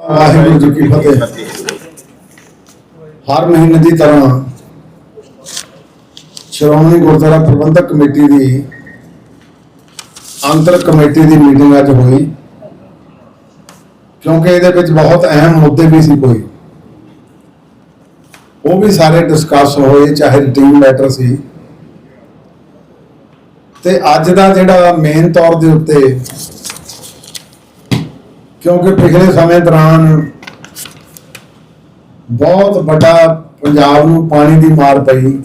ਵਾਹਿਗੁਰੂ ਜੀ ਕੀ ਫਤਿਹ। ਹਰ ਮਹੀਨੇ ਦੀ ਤਰ੍ਹਾਂ ਸ਼੍ਰੋਮਣੀ ਗੁਰਦੁਆਰਾ ਪ੍ਰਬੰਧਕ ਕਮੇਟੀ ਦੀ ਅੰਤਰ ਕਮੇਟੀ ਦੀ ਮੀਟਿੰਗ ਅੱਜ ਹੋਈ, ਕਿਉਂਕਿ ਇਹਦੇ ਵਿੱਚ ਬਹੁਤ ਅਹਿਮ ਮੁੱਦੇ ਵੀ ਸੀ ਕੋਈ। ਉਹ ਵੀ ਸਾਰੇ ਡਿਸਕਸ ਹੋਏ, ਚਾਹੇ ਰੂਟੀਨ ਮੈਟਰ ਸੀ। ਤੇ ਅੱਜ ਦਾ ਜਿਹੜਾ ਮੇਨ ਤੌਰ ਦੇ ਉੱਤੇ ਕਿਉਂਕਿ ਪਿਛਲੇ ਸਮੇਂ ਦੌਰਾਨ ਬਹੁਤ ਵੱਡਾ ਪੰਜਾਬ ਨੂੰ ਪਾਣੀ ਦੀ ਮਾਰ ਪਈ।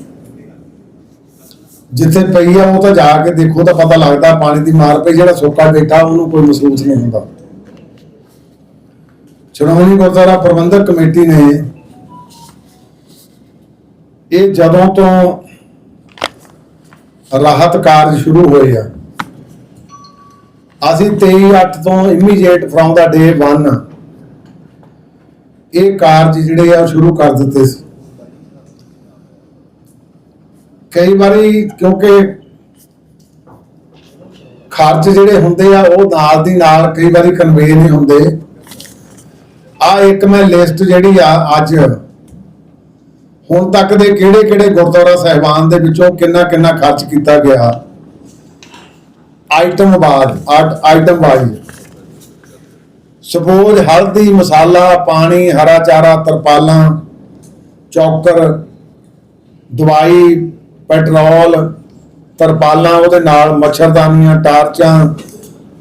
ਜਿੱਥੇ ਪਈ ਆ, ਉਹ ਤਾਂ ਜਾ ਕੇ ਦੇਖੋ ਤਾਂ ਪਤਾ ਲੱਗਦਾ ਪਾਣੀ ਦੀ ਮਾਰ ਪਈ, ਜਿਹੜਾ ਸੋਕਾ ਬੈਠਾ ਉਹਨੂੰ ਕੋਈ ਮਹਿਸੂਸ ਨਹੀਂ ਹੁੰਦਾ। ਸ਼੍ਰੋਮਣੀ ਗੁਰਦੁਆਰਾ ਪ੍ਰਬੰਧਕ ਕਮੇਟੀ ਨੇ ਇਹ ਜਦੋਂ ਤੋਂ ਰਾਹਤ ਕਾਰਜ ਸ਼ੁਰੂ ਹੋਏ ਆ ਅਸੀਂ 23/8 ਤੋਂ ਇਮੀਡੀਏਟ ਫਰੋਮ ਦਾ ਡੇ 1 ਇਹ ਕਾਰਜ ਜਿਹੜੇ ਆ ਸ਼ੁਰੂ ਕਰ ਦਿੱਤੇ ਸੀ। ਕਈ ਵਾਰੀ ਕਿਉਂਕਿ ਖਰਚ ਜਿਹੜੇ ਹੁੰਦੇ ਆ, ਉਹ ਨਾਲ ਦੀ ਨਾਲ ਕਈ ਵਾਰੀ ਕਨਵੇ ਨਹੀਂ ਹੁੰਦੇ। ਆ ਇੱਕ ਮੈਂ ਲਿਸਟ ਜਿਹੜੀ ਆ ਅੱਜ, ਹੁਣ ਤੱਕ ਦੇ ਕਿਹੜੇ ਕਿਹੜੇ ਗੁਰਦੁਆਰਾ ਸਾਹਿਬਾਨ ਦੇ ਵਿੱਚੋਂ ਕਿੰਨਾ ਕਿੰਨਾ ਖਰਚ ਕੀਤਾ ਗਿਆ। ਆਈਟਮ ਬਾਅਦ ਆਈਟਮ ਸਪੋਜ਼ ਹਲਦੀ, ਮਸਾਲਾ, ਪਾਣੀ, ਹਰਾ ਚਾਰਾ, ਤਰਪਾਲਾਂ, ਚੌਕਰ, ਦਵਾਈ, ਪੈਟਰੋਲ, ਤਰਪਾਲਾਂ, ਉਹਦੇ ਨਾਲ ਮੱਛਰਦਾਨੀਆਂ ਟਾਰਚਾਂ।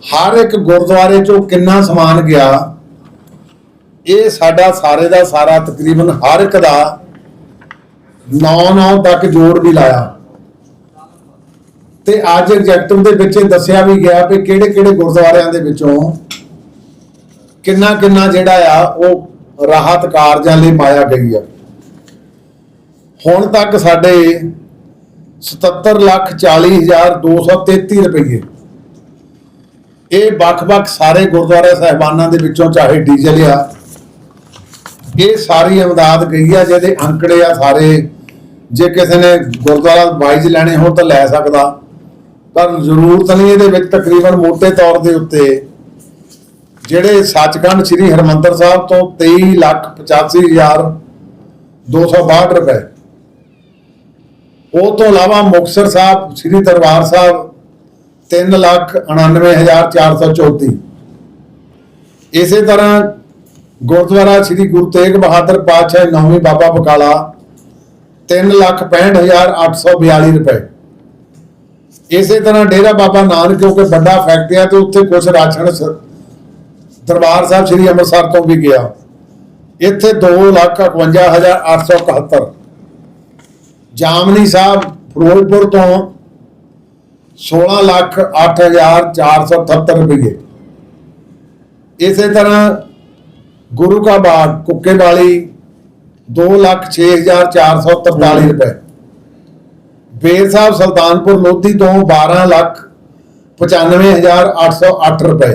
ਹਰ ਇੱਕ ਗੁਰਦੁਆਰੇ ਚੋਂ ਕਿੰਨਾ ਸਮਾਨ ਗਿਆ, ਇਹ ਸਾਡਾ ਸਾਰੇ ਦਾ ਸਾਰਾ ਤਕਰੀਬਨ ਹਰ ਇੱਕ ਦਾ 9-9 ਤੱਕ ਜੋੜ ਵੀ ਲਾਇਆ। ਤੇ ਅੱਜ ਐਗਜੈਕਟਿਵ ਦੇ ਵਿੱਚ ਇਹ ਦੱਸਿਆ ਵੀ ਗਿਆ ਕਿ ਕਿਹੜੇ ਕਿਹੜੇ ਗੁਰਦੁਆਰਿਆਂ ਦੇ ਵਿੱਚੋਂ ਕਿੰਨਾ ਕਿੰਨਾ ਜਿਹੜਾ ਆ ਉਹ ਰਾਹਤ ਕਾਰਜਾਂ ਲਈ ਪਾਇਆ ਗਈ ਆ। ਹੁਣ ਤੱਕ ਸਾਡੇ 77 ਲੱਖ 40 ਹਜ਼ਾਰ 233 ਰੁਪਏ ਇਹ ਵੱਖ-ਵੱਖ ਸਾਰੇ ਗੁਰਦੁਆਰੇ ਸਾਹਿਬਾਨਾਂ ਦੇ ਵਿੱਚੋਂ ਚਾਹੇ ਡੀਜ਼ਲ ਆ, ਇਹ ਸਾਰੀ ਇਮਦਾਦ ਗਈ ਆ, ਜਿਹਦੇ ਅੰਕੜੇ ਆ ਸਾਰੇ। ਜੇ ਕਿਸੇ ਨੇ ਗੁਰਦੁਆਰਾ ਵਾਈਜ਼ ਲੈਣੇ ਹੋ ਤਾਂ ਲੈ ਸਕਦਾ। ਪਰ ਜ਼ਰੂਰਤ ਨਹੀਂ ਇਹਦੇ ਵਿੱਚ ਤਕਰੀਬਨ ਮੋਟੇ ਤੌਰ ਦੇ ਉੱਤੇ। ਜਿਹੜੇ ਸੱਚਖੰਡ ਸ੍ਰੀ ਹਰਮੰਦਰ ਸਾਹਿਬ ਤੋਂ 23 ਲੱਖ 85 ਹਜ਼ਾਰ 262 ਰੁਪਏ। ਉਹ ਤੋਂ ਇਲਾਵਾ ਮੁਕਤਸਰ ਸਾਹਿਬ, ਸ੍ਰੀ ਦਰਬਾਰ ਸਾਹਿਬ 3 ਲੱਖ 99 ਹਜ਼ਾਰ 434 ਇਸੇ ਤਰ੍ਹਾਂ ਗੁਰਦੁਆਰਾ ਸ੍ਰੀ ਗੁਰੂ ਤੇਗ ਬਹਾਦਰ ਪਾਤਸ਼ਾਹ ਨੌਵੀਂ ਬਾਬਾ ਬਕਾਲਾ 3 ਲੱਖ 65 ਹਜ਼ਾਰ 842 ਰੁਪਏ। ਇਸੇ ਤਰ੍ਹਾਂ ਡੇਰਾ ਬਾਬਾ ਨਾਨਕ ਕਿਉਂਕਿ ਵੱਡਾ ਫੈਕਟਰੀ ਹੈ ਤੇ ਉੱਥੇ ਕੁਝ ਰਾਸ਼ਨ ਦਰਬਾਰ ਸਾਹਿਬ ਸ੍ਰੀ ਅੰਮ੍ਰਿਤਸਰ ਤੋਂ ਵੀ ਗਿਆ। ਇੱਥੇ 2 ਲੱਖ 51 ਹਜ਼ਾਰ 871 ਜਾਮਨੀ ਸਾਹਿਬ ਫਿਰੋਜ਼ਪੁਰ ਤੋਂ 16 ਲੱਖ 8 ਹਜ਼ਾਰ 478 ਰੁਪਏ। ਇਸੇ ਤਰ੍ਹਾਂ ਗੁਰੂ ਕਾ ਬਾਗ, ਕੁੱਕੇ ਵਾਲੀ 2 ਲੱਖ 6 ਹਜ਼ਾਰ 443 ਰੁਪਏ। ਬੇਰ ਸਾਹਿਬ ਸੁਲਤਾਨਪੁਰ ਲੋਧੀ ਤੋਂ 12 ਲੱਖ 95 ਹਜ਼ਾਰ 808 ਰੁਪਏ।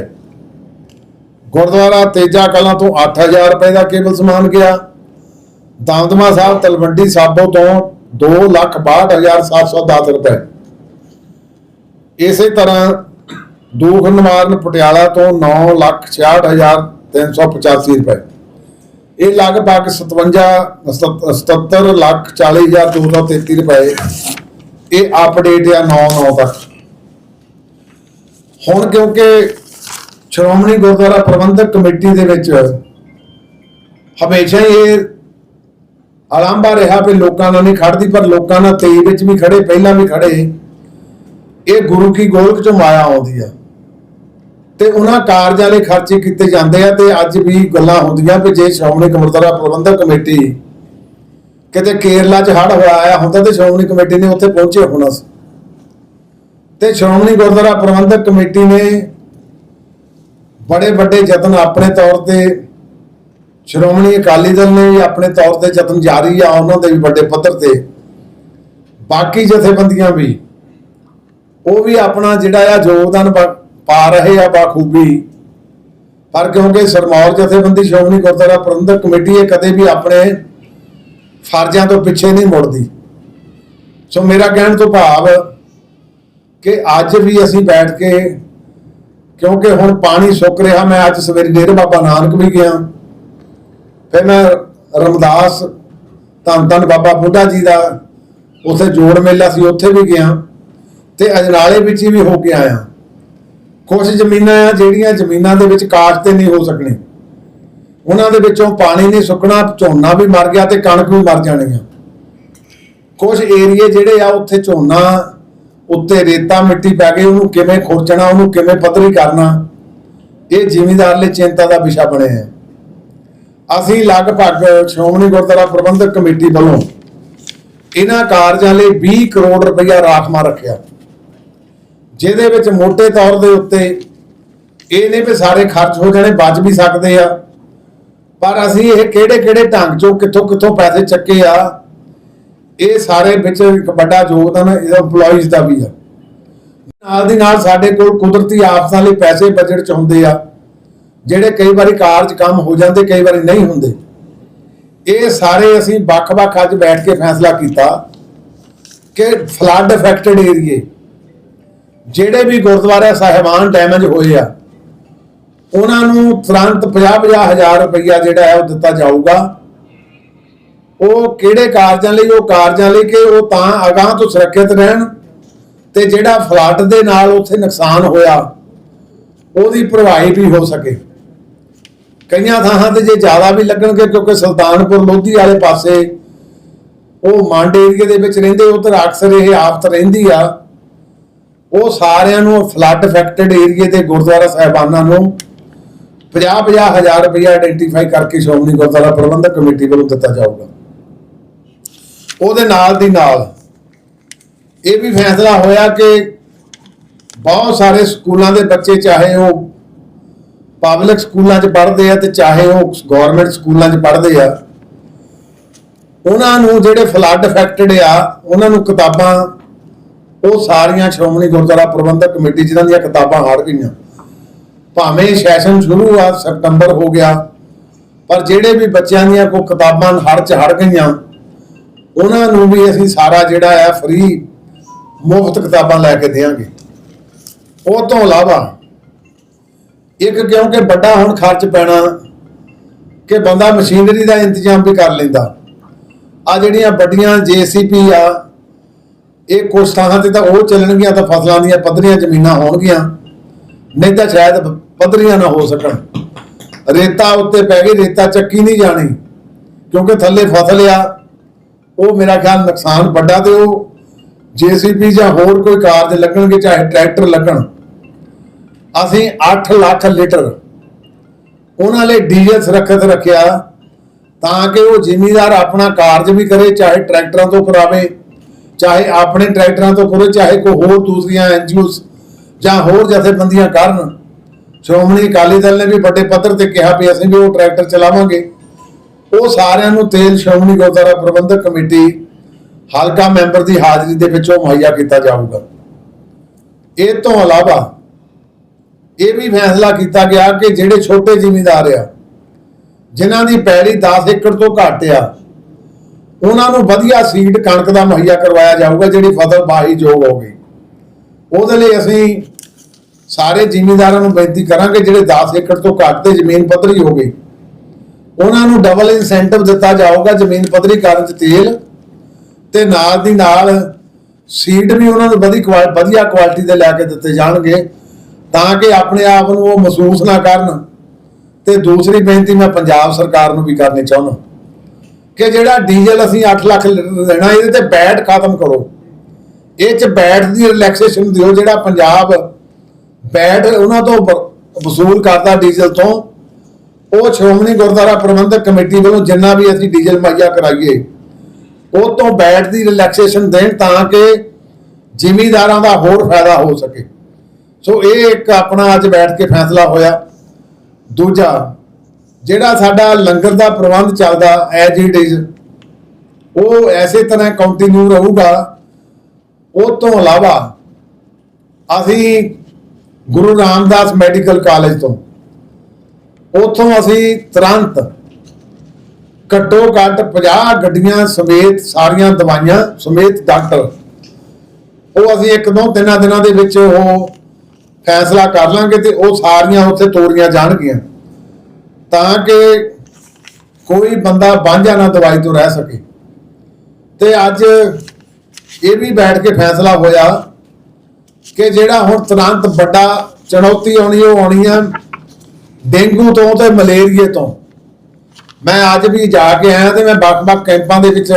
ਗੁਰਦੁਆਰਾ ਤੇਜਾ ਕਲਾਂ ਤੋਂ 8000 ਰੁਪਏ ਦਾ ਕੇਵਲ ਸਮਾਨ ਗਿਆ। ਦਮਦਮਾ ਸਾਹਿਬ ਤਲਵੰਡੀ ਸਾਬੋ ਤੋਂ 2 ਲੱਖ 62 ਹਜ਼ਾਰ 710 ਰੁਪਏ। ਇਸੇ ਤਰ੍ਹਾਂ ਦੂਖ ਨਿਵਾਰਨ ਪਟਿਆਲਾ ਤੋਂ 9 ਲੱਖ 66 ਹਜ਼ਾਰ 385 ਰੁਪਏ। ਇਹ ਲਗਭਗ 57 77 ਲੱਖ 40 ਹਜ਼ਾਰ 233 ਰੁਪਏ ਇਹ ਅਪਡੇਟ ਆ 9 9 ਤੱਕ। ਹੁਣ ਕਿਉਂਕਿ ਸ਼੍ਰੋਮਣੀ ਗੁਰਦੁਆਰਾ ਪ੍ਰਬੰਧਕ ਕਮੇਟੀ ਦੇ ਵਿੱਚ ਹਮੇਸ਼ਾ ਇਹ ਆਲੰਬਾ ਰਿਹਾ ਵੀ ਲੋਕਾਂ ਨਾਲ ਨਹੀਂ ਖੜਦੀ ਪਰ ਲੋਕਾਂ ਨਾਲ 23 ਵਿੱਚ ਵੀ ਖੜੇ ਪਹਿਲਾਂ ਵੀ ਖੜੇ ਇਹ ਗੁਰੂ ਕੀ ਗੋਲਕ ਚੋਂ ਮਾਇਆ ਆਉਂਦੀ ਆ। ਤੇ ਉਹਨਾਂ ਕਾਰਜਾਂ ਲਈ ਖਰਚੇ ਕੀਤੇ ਜਾਂਦੇ ਆ ਤੇ ਅੱਜ ਵੀ ਗੱਲਾਂ ਹੁੰਦੀਆਂ ਵੀ ਜੇ ਸ਼੍ਰੋਮਣੀ ਗੁਰਦੁਆਰਾ ਪ੍ਰਬੰਧਕ ਕਮੇਟੀ ਕਿਤੇ ਕੇਰਲਾ 'ਚ ਹੜ ਹੋਇਆ ਆਇਆ ਹੁੰਦਾ ਤੇ ਸ਼੍ਰੋਮਣੀ ਕਮੇਟੀ ਨੇ ਉੱਥੇ ਪਹੁੰਚੇ ਹੋਣਾ ਸੀ। ਤੇ ਸ਼੍ਰੋਮਣੀ ਗੁਰਦੁਆਰਾ ਪ੍ਰਬੰਧਕ ਕਮੇਟੀ ਨੇ ਬੜੇ ਵੱਡੇ ਯਤਨ ਆਪਣੇ ਤੌਰ ਤੇ, ਸ਼੍ਰੋਮਣੀ ਅਕਾਲੀ ਦਲ ਨੇ ਵੀ ਆਪਣੇ ਤੌਰ ਤੇ ਯਤਨ ਜਾਰੀ ਆ, ਉਹਨਾਂ ਦੇ ਵੀ ਵੱਡੇ ਪੱਧਰ ਤੇ। ਬਾਕੀ ਜਥੇਬੰਦੀਆਂ ਵੀ, ਉਹ ਵੀ ਆਪਣਾ ਜਿਹੜਾ ਆ ਯੋਗਦਾਨ ਪਾ- ਪਾ ਰਹੇ ਆ ਬਾਖੂਬੀ। ਪਰ ਕਿਉਂਕਿ ਸਰਮੌਰ ਜਥੇਬੰਦੀ ਸ਼੍ਰੋਮਣੀ ਗੁਰਦੁਆਰਾ ਪ੍ਰਬੰਧਕ ਕਮੇਟੀ ਇਹ ਕਦੇ ਵੀ ਆਪਣੇ ਫਰਜ਼ਾਂ ਤੋਂ ਪਿੱਛੇ ਨਹੀਂ ਮੁੜਦੀ। ਸੋ ਮੇਰਾ ਕਹਿਣ ਤੋਂ ਭਾਵ ਕਿ ਅੱਜ ਵੀ ਅਸੀਂ ਬੈਠ ਕੇ, ਕਿਉਂਕਿ ਹੁਣ ਪਾਣੀ ਸੁੱਕ ਰਿਹਾ, ਮੈਂ ਅੱਜ ਸਵੇਰੇ ਡੇਰੇ ਬਾਬਾ ਨਾਨਕ ਵੀ ਗਿਆ। ਫਿਰ ਮੈਂ ਰਮਦਾਸ ਧੰਨ ਧੰਨ ਬਾਬਾ ਬੁੱਢਾ ਜੀ ਦਾ ਉੱਥੇ ਜੋੜ ਮੇਲਾ ਸੀ, ਉੱਥੇ ਵੀ ਗਿਆ ਤੇ ਅਜਨਾਲੇ ਵਿੱਚ ਵੀ ਹੋ ਕੇ ਆਇਆ। ਕੁਝ ਜ਼ਮੀਨਾਂ ਆ ਜਿਹੜੀਆਂ ਜ਼ਮੀਨਾਂ ਦੇ ਵਿੱਚ ਕਾਸ਼ਤ ਤੇ ਨਹੀਂ ਹੋ ਸਕਣੀ। ਉਹਨਾਂ ਦੇ ਵਿੱਚੋਂ ਪਾਣੀ ਨਹੀਂ ਸੁੱਕਣਾ, ਝੋਨਾ ਵੀ ਮਰ ਗਿਆ ਤੇ ਕਣਕ ਵੀ ਮਰ ਜਾਣੀ ਆ। ਕੁਝ ਏਰੀਏ ਜਿਹੜੇ ਆ ਉੱਥੇ ਝੋਨਾ, ਉੱਤੇ ਰੇਤਾ ਮਿੱਟੀ ਪੈ ਗਈ, ਉਹਨੂੰ ਕਿਵੇਂ ਖੁਰਚਣਾ ਉਹਨੂੰ ਕਿਵੇਂ ਪੱਧਰੀ ਕਰਨਾ, ਇਹ ਜ਼ਿਮੀਦਾਰ ਲਈ ਚਿੰਤਾ ਦਾ ਵਿਸ਼ਾ ਬਣਿਆ ਹੈ ਅਸੀਂ ਲਗਭਗ ਸ਼੍ਰੋਮਣੀ ਗੁਰਦੁਆਰਾ ਪ੍ਰਬੰਧਕ ਕਮੇਟੀ ਵੱਲੋਂ ਇਹਨਾਂ ਕਾਰਜਾਂ ਲਈ 20 ਕਰੋੜ ਰੁਪਇਆ ਰਾਖਵਾਂ ਰੱਖਿਆ। ਜਿਹਦੇ ਵਿੱਚ ਮੋٹے ਤੌਰ ਦੇ ਉੱਤੇ ਇਹ ਨਹੀਂ ਵੀ ਸਾਰੇ ਖਰਚ ਹੋ ਜਾਣੇ, ਬਚ ਵੀ ਸਕਦੇ ਆ। ਪਰ ਅਸੀਂ ਇਹ ਕਿਹੜੇ ਕਿਹੜੇ ਢੰਗ ਚੋਂ ਕਿੱਥੋਂ ਕਿੱਥੋਂ ਪੈਸੇ ਚੱਕੇ ਆ, ਇਹ ਸਾਰੇ ਵਿੱਚ ਇੱਕ ਵੱਡਾ ਯੋਗਦਾਨ ਇਹਦਾ EMPLOYEES ਦਾ ਵੀ ਆ। ਨਾਲ ਦੀ ਨਾਲ ਸਾਡੇ ਕੋਲ ਕੁਦਰਤੀ ਆਫਤਾਂ ਲਈ ਪੈਸੇ ਬਜਟ ਚ ਹੁੰਦੇ ਆ, ਜਿਹੜੇ ਕਈ ਵਾਰੀ ਕਾਰਜ ਕੰਮ ਹੋ ਜਾਂਦੇ, ਕਈ ਵਾਰੀ ਨਹੀਂ ਹੁੰਦੇ। ਇਹ ਸਾਰੇ ਅਸੀਂ ਵੱਖ-ਵੱਖ ਅੱਜ ਬੈਠ ਕੇ ਫੈਸਲਾ ਕੀਤਾ ਕਿ ਫਲੱਡ ਅਫੈਕਟਡ ਏਰੀਏ ਜਿਹੜੇ ਵੀ ਗੁਰਦੁਆਰਾ ਸਾਹਿਬਾਨ ਡੈਮੇਜ ਹੋਏ ਆ ਉਹਨਾਂ ਨੂੰ ਤੁਰੰਤ 50-50 ਹਜ਼ਾਰ ਰੁਪਈਆ ਜਿਹੜਾ ਹੈ ਉਹ ਦਿੱਤਾ ਜਾਊਗਾ। ਉਹ ਕਿਹੜੇ ਕਾਰਜਾਂ ਲਈ? ਉਹ ਕਾਰਜਾਂ ਲਈ ਕਿ ਉਹ ਤਾਂ ਅਗਾਹ ਤੋਂ ਸੁਰੱਖਿਅਤ ਰਹਿਣ ਤੇ ਜਿਹੜਾ ਫਲੱਡ ਦੇ ਨਾਲ ਉੱਥੇ ਨੁਕਸਾਨ ਹੋਇਆ, ਉਹਦੀ ਭਰਵਾਈ ਵੀ ਹੋ ਸਕੇ। ਕਈਆਂ ਥਾਂ ਤੇ ਜੇ ਜ਼ਿਆਦਾ ਵੀ ਲੱਗਣਗੇ ਕਿਉਂਕਿ ਸੁਲਤਾਨਪੁਰ ਲੋਧੀ ਵਾਲੇ ਪਾਸੇ ਉਹ ਮੰਡ ਏਰੀਏ ਦੇ ਵਿੱਚ ਰਹਿੰਦੇ ਉਧਰ ਅਕਸਰ ਇਹ ਆਫਤ ਰਹਿੰਦੀ ਆ। ਉਹ ਸਾਰਿਆਂ ਨੂੰ ਫਲੱਡ ਅਫੈਕਟਡ ਏਰੀਏ ਤੇ ਗੁਰਦੁਆਰਾ ਸਾਹਿਬਾਨਾਂ ਨੂੰ 50-50 ਹਜ਼ਾਰ ਰੁਪਇਆ ਆਇਡੈਂਟੀਫਾਈ ਕਰਕੇ ਸ਼੍ਰੋਮਣੀ ਗੁਰਦੁਆਰਾ ਪ੍ਰਬੰਧਕ ਕਮੇਟੀ ਵੱਲੋਂ ਦਿੱਤਾ ਜਾਊਗਾ। ਉਹਦੇ ਨਾਲ ਦੀ ਨਾਲ ਇਹ ਵੀ ਫੈਸਲਾ ਹੋਇਆ ਕਿ ਬਹੁਤ ਸਾਰੇ ਸਕੂਲਾਂ ਦੇ ਬੱਚੇ ਚਾਹੇ ਉਹ ਪਬਲਿਕ ਸਕੂਲਾਂ 'ਚ ਪੜ੍ਹਦੇ ਆ ਤੇ ਚਾਹੇ ਉਹ ਗਵਰਨਮੈਂਟ ਸਕੂਲਾਂ 'ਚ ਪੜ੍ਹਦੇ ਆ, ਉਹਨਾਂ ਨੂੰ ਜਿਹੜੇ ਫਲੱਡ ਅਫੈਕਟਡ ਆ, ਉਹਨਾਂ ਨੂੰ ਕਿਤਾਬਾਂ, ਉਹ ਸਾਰੀਆਂ ਸ਼੍ਰੋਮਣੀ ਗੁਰਦੁਆਰਾ ਪ੍ਰਬੰਧਕ ਕਮੇਟੀ ਜਿਨ੍ਹਾਂ ਦੀਆਂ ਕਿਤਾਬਾਂ ਹੜ ਗਈਆਂ। ਭਾਵੇਂ ਸੈਸ਼ਨ ਸ਼ੁਰੂ ਆ, ਸਤੰਬਰ ਹੋ ਗਿਆ, ਪਰ ਜਿਹੜੇ ਵੀ ਬੱਚਿਆਂ ਦੀਆਂ ਕੋ ਕਿਤਾਬਾਂ ਹੜ ਚ ਹੜ ਗਈਆਂ, ਉਹਨਾਂ ਨੂੰ ਵੀ ਅਸੀਂ ਸਾਰਾ ਜਿਹੜਾ ਆ ਫ੍ਰੀ ਮੁਫਤ ਕਿਤਾਬਾਂ ਲੈ ਕੇ ਦੇਵਾਂਗੇ। ਉਹ ਤੋਂ ਇਲਾਵਾ ਇੱਕ ਕਿਉਂਕਿ ਵੱਡਾ ਹੁਣ ਖਰਚ ਪੈਣਾ ਕਿ ਬੰਦਾ ਮਸ਼ੀਨਰੀ ਦਾ ਇੰਤਜ਼ਾਮ ਵੀ ਕਰ ਲੈਂਦਾ। ਆ ਜਿਹੜੀਆਂ ਵੱਡੀਆਂ ਜੀਸੀਪੀ ਆ, ਇਹ ਕੁਛ ਥਾਂ ਤੇ ਤਾਂ ਉਹ ਚੱਲਣਗੀਆਂ ਤਾਂ ਫਸਲਾਂ ਦੀਆਂ ਪੱਧਰੀਆਂ ਜ਼ਮੀਨਾਂ ਹੋਣਗੀਆਂ। ਨਹੀਂ ਤਾਂ ਸ਼ਾਇਦ ਪੱਧਰੀਆਂ ਨਾ ਹੋ ਸਕਣ। ਰੇਤਾ ਉੱਤੇ ਪੈ ਗਈ, ਰੇਤਾ ਚੱਕੀ ਨਹੀਂ ਜਾਣੀ। ਕਿਉਂਕਿ ਥੱਲੇ ਫਸਲ ਆ, ਉਹ ਮੇਰਾ ਖਿਆਲ ਨੁਕਸਾਨ ਵੱਡਾ ਤੇ ਉਹ ਜੀਸੀਪੀ ਜਾਂ ਹੋਰ ਕੋਈ ਕਾਰਜ ਲੱਗਣਗੇ, ਚਾਹੇ ਟਰੈਕਟਰ ਲੱਗਣ। ਅਸੀਂ 8 ਲੱਖ ਲੀਟਰ ਉਹਨਾਂ ਲਈ ਡੀਜ਼ਲ ਸੁਰੱਖਿਅਤ ਰੱਖਿਆ ਤਾਂ ਕਿ ਉਹ ਜ਼ਿਮੀਦਾਰ ਆਪਣਾ ਕਾਰਜ ਵੀ ਕਰੇ, ਚਾਹੇ ਟਰੈਕਟਰਾਂ ਤੋਂ ਕਰਾਵੇ, ਚਾਹੇ ਆਪਣੇ ਟਰੈਕਟਰਾਂ ਤੋਂ ਕਰੇ, ਚਾਹੇ ਕੋਈ ਹੋਰ ਦੂਸਰੀਆਂ ਐਨਜੀਓਸ ਜਾਂ ਹੋਰ ਜਥੇਬੰਦੀਆਂ ਕਰਨ ਸ਼੍ਰੋਮਣੀ ਅਕਾਲੀ ਦਲ ਨੇ ਵੀ ਵੱਡੇ ਪੱਧਰ ਤੇ ਕਿਹਾ ਵੀ ਅਸੀਂ ਵੀ ਉਹ ਟਰੈਕਟਰ ਚਲਾਵਾਂਗੇ। ਉਹ ਸਾਰਿਆਂ ਨੂੰ ਤੇਲ ਸ਼੍ਰੋਮਣੀ ਗੁਰਦੁਆਰਾ ਪ੍ਰਬੰਧਕ ਕਮੇਟੀ ਹਲਕਾ ਮੈਂਬਰ ਦੀ ਹਾਜ਼ਰੀ ਦੇ ਵਿੱਚ ਉਹ ਮੁਹੱਈਆ ਕੀਤਾ ਜਾਊਗਾ। ਇਹ ਤੋਂ ਇਲਾਵਾ ਇਹ ਵੀ ਫੈਸਲਾ ਕੀਤਾ ਗਿਆ ਕਿ ਜਿਹੜੇ ਛੋਟੇ ਜ਼ਿਮੀਂਦਾਰ ਆ, ਜਿਨ੍ਹਾਂ ਦੀ ਪੈਲੀ 10 ਏਕੜ ਤੋਂ ਘੱਟ ਆ, ਉਹਨਾਂ ਨੂੰ ਵਧੀਆ ਸੀਡ ਕਣਕ ਦਾ ਮੁਹੱਈਆ ਕਰਵਾਇਆ ਜਾਊਗਾ, ਜਿਹੜੀ ਫਸਲ ਬਾਹੀ ਯੋਗ ਹੋਵੇ ਉਹਦੇ ਲਈ ਅਸੀਂ ਸਾਰੇ ਜ਼ਿਮੀਂਦਾਰਾਂ ਨੂੰ ਬੇਨਤੀ ਕਰਾਂਗੇ, ਜਿਹੜੇ 10 ਏਕੜ ਤੋਂ ਘੱਟ ਤੇ ਜ਼ਮੀਨ ਪੱਧਰੀ ਹੋ ਗਈ ਉਹਨਾਂ ਨੂੰ ਡਬਲ ਇਨਸੈਂਟਿਵ ਦਿੱਤਾ ਜਾਊਗਾ ਜ਼ਮੀਨ ਪੱਧਰੀ ਕਰਨ ਚ ਤੇਲ ਤੇ ਨਾਲ ਦੀ ਨਾਲ ਸੀਡ ਵੀ ਉਹਨਾਂ ਨੂੰ ਵਧੀ ਕੁਆ- ਵਧੀਆ ਕੁਆਲਿਟੀ ਦੇ ਲੈ ਕੇ ਦਿੱਤੇ ਜਾਣਗੇ, ਤਾਂ ਕਿ ਆਪਣੇ ਆਪ ਨੂੰ ਉਹ ਮਹਿਸੂਸ ਨਾ ਕਰਨ ਤੇ ਦੂਸਰੀ ਬੇਨਤੀ ਮੈਂ ਪੰਜਾਬ ਸਰਕਾਰ ਨੂੰ ਵੀ ਕਰਨੀ ਚਾਹੁੰਦਾ। ਕਿ ਜਿਹੜਾ ਡੀਜ਼ਲ ਅਸੀਂ 8 ਲੱਖ ਲੀਟਰ ਦੇਣਾ ਇਹਦੇ ਤੇ ਬੈਟ ਖਤਮ ਕਰੋ। ਇਹ ਚ ਬੈਟ ਦੀ ਰਿਲੈਕਸੇਸ਼ਨ ਦਿਓ ਜਿਹੜਾ ਪੰਜਾਬ ਬੈਟ ਉਹਨਾਂ ਤੋਂ ਵਸੂਲ ਕਰਦਾ ਡੀਜ਼ਲ ਤੋਂ। ਉਹ ਸ਼੍ਰੋਮਣੀ ਗੁਰਦੁਆਰਾ ਪ੍ਰਬੰਧਕ ਕਮੇਟੀ ਵੱਲੋਂ ਜਿੰਨਾ ਵੀ ਅਸੀਂ ਡੀਜ਼ਲ ਮੁਹੱਈਆ ਕਰਾਈਏ, ਉਹ ਤੋਂ ਬੈਟ ਦੀ ਰਿਲੈਕਸੇਸ਼ਨ ਦੇਣ ਤਾਂ ਕਿ ਜ਼ਿਮੀਦਾਰਾਂ ਦਾ ਹੋਰ ਫਾਇਦਾ ਹੋ ਸਕੇ। ਸੋ ਇਹ ਇੱਕ ਆਪਣਾ ਅੱਜ ਬੈਠ ਕੇ ਫੈਸਲਾ ਹੋਇਆ। ਦੂਜਾ, ਜਿਹੜਾ ਸਾਡਾ ਲੰਗਰ ਦਾ ਪ੍ਰਬੰਧ ਚੱਲਦਾ ਐਜ ਇਟ ਇਜ਼ ਉਹ ਐਸੇ ਤਰ੍ਹਾਂ ਕੰਟੀਨਿਊ ਰਹੂਗਾ ਉਹ ਤੋਂ ਇਲਾਵਾ ਅਸੀਂ ਗੁਰੂ ਰਾਮਦਾਸ ਮੈਡੀਕਲ ਕਾਲਜ ਤੋਂ, ਉਥੋਂ ਅਸੀਂ ਤੁਰੰਤ ਘੱਟੋ ਘੱਟ 50 ਗੱਡੀਆਂ ਸਮੇਤ ਸਾਰੀਆਂ ਦਵਾਈਆਂ ਸਮੇਤ ਡਾਕਟਰ, ਉਹ ਅਸੀਂ ਇੱਕ ਦੋ ਤਿੰਨਾਂ ਦਿਨਾਂ ਦੇ ਵਿੱਚ ਉਹ ਫੈਸਲਾ ਕਰ ਲਾਂਗੇ ਤੇ ਉਹ ਸਾਰੀਆਂ ਉੱਥੇ ਤੋਰੀਆਂ ਜਾਣਗੀਆਂ, ਤਾਂ ਕਿ ਕੋਈ ਬੰਦਾ ਬਾਂਝਾ ਨਾ ਦਵਾਈ ਤੋਂ ਰਹਿ ਸਕੇ। ਤੇ ਅੱਜ ਇਹ ਵੀ ਬੈਠ ਕੇ ਫੈਸਲਾ ਹੋਇਆ ਕਿ ਜਿਹੜਾ ਹੁਣ ਤੁਰੰਤ ਵੱਡਾ ਚੁਣੌਤੀ ਆਉਣੀ, ਉਹ ਆਉਣੀ ਆ ਡੇਂਗੂ ਤੋਂ ਤੇ ਮਲੇਰੀਏ ਤੋਂ। ਮੈਂ ਅੱਜ ਵੀ ਜਾ ਕੇ ਆਇਆ ਤੇ ਮੈਂ ਵੱਖ-ਵੱਖ ਕੈਂਪਾਂ ਦੇ ਵਿੱਚ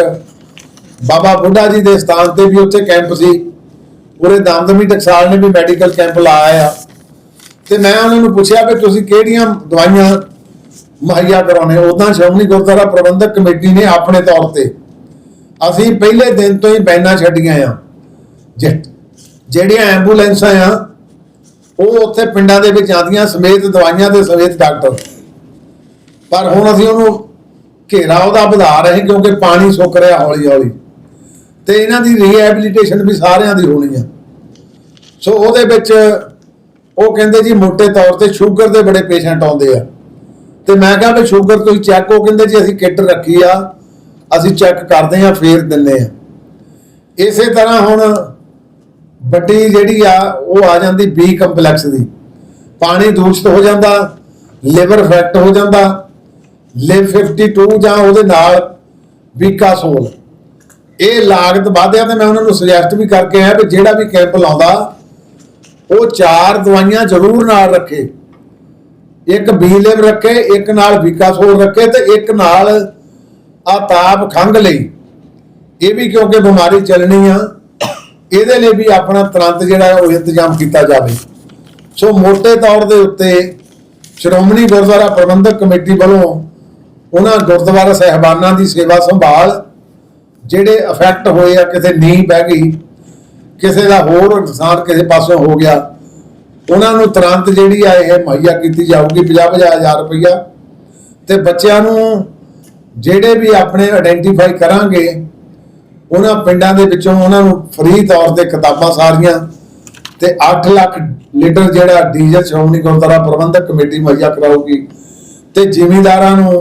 ਬਾਬਾ ਬੁੱਢਾ ਜੀ ਦੇ ਸਥਾਨ ਤੇ ਵੀ ਉੱਥੇ ਕੈਂਪ ਸੀ। ਉਰੇ ਦਮਦਮੀ ਟਕਸਾਲ ਨੇ ਵੀ ਮੈਡੀਕਲ ਕੈਂਪ ਲਾਇਆ ਆ। ਤੇ ਮੈਂ ਉਹਨਾਂ ਨੂੰ ਪੁੱਛਿਆ ਵੀ ਤੁਸੀਂ ਕਿਹੜੀਆਂ ਦਵਾਈਆਂ ਮੁਹੱਈਆ ਕਰਾਉਣੇ ਉਦਾਂ ਸ਼੍ਰੋਮਣੀ ਗੁਰਦੁਆਰਾ ਪ੍ਰਬੰਧਕ ਕਮੇਟੀ ਨੇ ਆਪਣੇ ਤੌਰ ਤੇ ਅਸੀਂ ਪਹਿਲੇ ਦਿਨ ਤੋਂ ਹੀ ਬੈਨਾਂ ਛੱਡੀਆਂ ਆ। ਜਿਹੜੀਆਂ ਐਂਬੂਲੈਂਸਾਂ ਆ, ਉਹ ਉੱਥੇ ਪਿੰਡਾਂ ਦੇ ਵਿੱਚ ਆਉਂਦੀਆਂ, ਸਮੇਤ ਦਵਾਈਆਂ ਦੇ ਸਮੇਤ ਡਾਕਟਰ। ਪਰ ਹੁਣ ਅਸੀਂ ਉਹਨੂੰ ਘੇਰਾ ਉਹਦਾ ਵਧਾ ਰਹੇ ਕਿਉਂਕਿ ਪਾਣੀ ਸੁੱਕ ਰਿਹਾ ਹੌਲੀ ਹੌਲੀ ਤੇ ਇਹਨਾਂ ਦੀ ਰੀਹੈਬਿਲਿਟੇਸ਼ਨ ਵੀ ਸਾਰਿਆਂ ਦੀ ਹੋਣੀ ਆ। ਸੋ ਉਹਦੇ ਵਿੱਚ ਉਹ ਕਹਿੰਦੇ ਜੀ ਮੋਟੇ ਤੌਰ ਤੇ ਸ਼ੂਗਰ ਦੇ ਬੜੇ ਪੇਸ਼ੈਂਟ ਆਉਂਦੇ ਆ। ਤੇ ਮੈਂ ਕਿਹਾ ਵੀ ਸ਼ੂਗਰ ਤੁਸੀਂ ਚੈੱਕ ਉਹ ਕਹਿੰਦੇ ਜੀ ਅਸੀਂ ਕਿੱਟ ਰੱਖੀ ਆ। ਅਸੀਂ ਚੈੱਕ ਕਰਦੇ ਹਾਂ, ਫੇਰ ਦਿੰਦੇ ਆ ਇਸੇ ਤਰ੍ਹਾਂ ਹੁਣ ਵੱਡੀ ਜਿਹੜੀ ਆ, ਉਹ ਆ ਜਾਂਦੀ ਬੀ ਕੰਪਲੈਕਸ ਦੀ। ਪਾਣੀ ਦੂਸ਼ਿਤ ਹੋ ਜਾਂਦਾ ਲਿਵਰ ਇਫੈਕਟ ਹੋ ਜਾਂਦਾ ਲਿਵ 52 ਜਾਂ ਉਹਦੇ ਨਾਲ ਵੀਕਾਸੋਲ ਇਹ ਲਾਗਤ ਵਾਧਿਆ ਤੇ ਮੈਂ ਉਹਨਾਂ ਨੂੰ ਸੁਜੈਸਟ ਵੀ ਕਰਕੇ ਆਇਆ ਵੀ ਜਿਹੜਾ ਵੀ ਕੈਂਪ ਲਾਉਂਦਾ, ਉਹ ਚਾਰ ਦਵਾਈਆਂ ਜ਼ਰੂਰ ਨਾਲ ਰੱਖੇ। ਇੱਕ ਬੀ ਲਿਵ ਰੱਖੇ, ਇੱਕ ਨਾਲ ਵੀਕਾਸੋਲ ਰੱਖੇ ਤੇ ਇੱਕ ਨਾਲ ਆ ਤਾਪ ਖੰਗ ਲਈ। ਇਹ ਵੀ ਕਿਉਂਕਿ ਬਿਮਾਰੀ ਚੱਲਣੀ ਆ, ਇਹਦੇ ਲਈ ਵੀ ਆਪਣਾ ਤੁਰੰਤ ਜਿਹੜਾ ਉਹ ਇੰਤਜ਼ਾਮ ਕੀਤਾ ਜਾਵੇ। ਸੋ ਮੋਟੇ ਤੌਰ ਦੇ ਉੱਤੇ ਸ਼੍ਰੋਮਣੀ ਗੁਰਦੁਆਰਾ ਪ੍ਰਬੰਧਕ ਕਮੇਟੀ ਵੱਲੋਂ ਉਹਨਾਂ ਗੁਰਦੁਆਰਾ ਸਹਿਬਾਨਾਂ ਦੀ ਸੇਵਾ ਸੰਭਾਲ, ਜਿਹੜੇ ਅਫੈਕਟ ਹੋਏ ਆ ਕਿਸੇ ਨੀਂਹ ਬਹਿ ਗਈ, ਕਿਸੇ ਦਾ ਹੋਰ ਨੁਕਸਾਨ ਕਿਸੇ ਪਾਸੋਂ ਹੋ ਗਿਆ, ਉਹਨਾਂ ਨੂੰ ਤੁਰੰਤ ਜਿਹੜੀ ਆ ਇਹ ਮੁਹੱਈਆ ਕੀਤੀ ਜਾਊਗੀ 50 ਹਜ਼ਾਰ ਰੁਪਈਆ। ਤੇ ਬੱਚਿਆਂ ਨੂੰ ਜਿਹੜੇ ਵੀ ਆਪਣੇ ਆਇਡੈਂਟੀਫਾਈ ਕਰਾਂਗੇ, ਉਹਨਾਂ ਪਿੰਡਾਂ ਦੇ ਵਿੱਚੋਂ ਉਹਨਾਂ ਨੂੰ ਫ੍ਰੀ ਤੌਰ ਤੇ ਕਿਤਾਬਾਂ ਸਾਰੀਆਂ ਤੇ 8 ਲੱਖ ਲੀਟਰ ਜਿਹੜਾ ਡੀਜ਼ਲ ਸ਼੍ਰੋਮਣੀ ਗੁਰਦੁਆਰਾ ਪ੍ਰਬੰਧਕ ਕਮੇਟੀ ਮੁਹੱਈਆ ਕਰਾਊਗੀ ਤੇ ਜ਼ਿਮੀਂਦਾਰਾਂ ਨੂੰ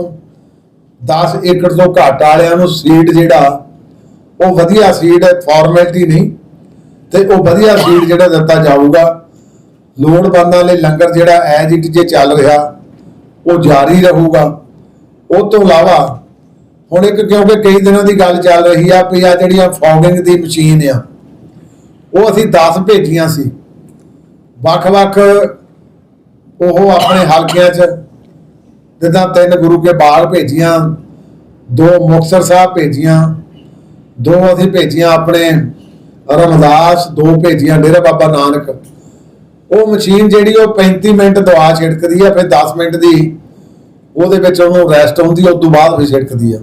10 ਏਕੜ ਤੋਂ ਘੱਟ ਵਾਲਿਆਂ ਨੂੰ ਸੀਡ ਜਿਹੜਾ, ਉਹ ਵਧੀਆ ਸੀਡ ਫਾਰਮੈਲਿਟੀ ਨਹੀਂ ਤੇ ਉਹ ਵਧੀਆ ਸੀਡ ਜਿਹੜਾ ਦਿੱਤਾ ਜਾਊਗਾ। ਲੋੜਵੰਦਾਂ ਲਈ ਲੰਗਰ ਜਿਹੜਾ ਐਜ ਇਟ ਜੇ ਚੱਲ ਰਿਹਾ, ਉਹ ਜਾਰੀ ਰਹੂਗਾ। ਉਹ ਤੋਂ ਇਲਾਵਾ ਹੁਣ ਇੱਕ ਕਿਉਂਕਿ ਕਈ ਦਿਨਾਂ ਦੀ ਗੱਲ ਚੱਲ ਰਹੀ ਆ ਵੀ ਆ ਜਿਹੜੀਆਂ ਫੌਗਿੰਗ ਦੀ ਮਸ਼ੀਨ ਆ, ਉਹ ਅਸੀਂ 10 ਭੇਜੀਆਂ ਸੀ। ਵੱਖ-ਵੱਖ ਉਹ ਆਪਣੇ ਹਲਕਿਆਂ 'ਚ, ਜਿੱਦਾਂ ਤਿੰਨ ਗੁਰੂ ਕੇ ਬਾਗ ਭੇਜੀਆਂ, ਦੋ ਮੁਕਤਸਰ ਸਾਹਿਬ ਭੇਜੀਆਂ, ਦੋ ਅਸੀਂ ਭੇਜੀਆਂ ਆਪਣੇ ਰਮਦਾਸ, ਦੋ ਭੇਜੀਆਂ ਡੇਰਾ ਬਾਬਾ ਨਾਨਕ। ਉਹ ਮਸ਼ੀਨ ਜਿਹੜੀ ਉਹ 35 ਮਿੰਟ ਦਵਾ ਛਿੜਕਦੀ ਆ, ਫਿਰ 10 ਮਿੰਟ ਦੀ ਉਹਦੇ ਵਿੱਚ ਉਹਨੂੰ ਰੈਸਟ ਹੁੰਦੀ ਆ, ਉਸ ਤੋਂ ਬਾਅਦ ਫਿਰ ਛਿੜਕਦੀ ਆ।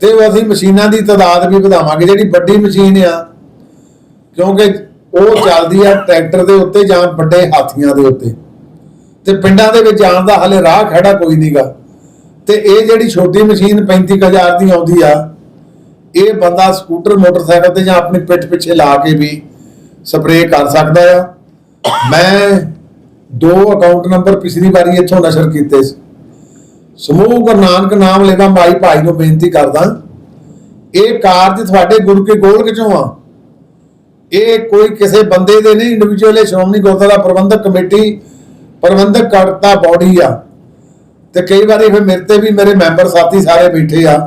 ਤੇ ਅਸੀਂ ਮਸ਼ੀਨਾਂ ਦੀ ਤਾਦਾਦ ਵੀ ਵਧਾਵਾਂਗੇ, ਜਿਹੜੀ ਵੱਡੀ ਮਸ਼ੀਨ ਆ। ਕਿਉਂਕਿ ਉਹ ਚੱਲਦੀ ਆ ਟਰੈਕਟਰ ਦੇ ਉੱਤੇ ਜਾਂ ਵੱਡੇ ਹਾਥੀਆਂ ਦੇ ਉੱਤੇ। ਤੇ ਪਿੰਡਾਂ ਦੇ ਵਿੱਚ ਆਉਣ ਦਾ ਹਲੇ ਰਾਹ ਖੜਾ ਕੋਈ ਨਹੀਂਗਾ ਤੇ ਇਹ ਜਿਹੜੀ ਛੋਟੀ ਮਸ਼ੀਨ 35000 ਦੀ ਆਉਂਦੀ ਆ, ਇਹ ਬੰਦਾ ਸਕੂਟਰ, ਮੋਟਰਸਾਈਕਲ ਤੇ ਜਾਂ ਆਪਣੀ ਪਿੱਠ ਪਿੱਛੇ ਲਾ ਕੇ ਵੀ ਸਪਰੇਅ ਕਰ ਸਕਦਾ ਆ। ਮੈਂ ਦੋ ਅਕਾਊਂਟ ਨੰਬਰ ਪਿਛਲੀ ਵਾਰੀ ਇੱਥੋਂ ਨਸ਼ਰ ਕੀਤੇ ਸੀ। ਸਮੂਹ ਗੁਰੂ ਨਾਨਕ ਨਾਮ ਲੈਵਾ ਮਾਈ ਭਾਈ ਨੂੰ ਬੇਨਤੀ ਕਰਦਾ, ਇਹ ਕਾਰਜ ਤੁਹਾਡੇ ਗੁਰੂ ਕੇ ਗੋਲਕ ਚੋਂ ਆ। ਇਹ ਕੋਈ ਕਿਸੇ ਬੰਦੇ ਦੇ ਨਹੀਂ ਇੰਡੀਵਿਜੂਅਲ ਸ਼੍ਰੋਮਣੀ ਗੁਰਦੁਆਰਾ ਪ੍ਰਬੰਧਕ ਕਮੇਟੀ, ਪ੍ਰਬੰਧਕ ਕਰਤਾ ਬੋਡੀ ਆ। ਤੇ ਕਈ ਵਾਰੀ ਫਿਰ ਮੇਰੇ ਤੇ ਵੀ ਮੇਰੇ ਮੈਂਬਰ ਸਾਥੀ ਸਾਰੇ ਬੈਠੇ ਆ।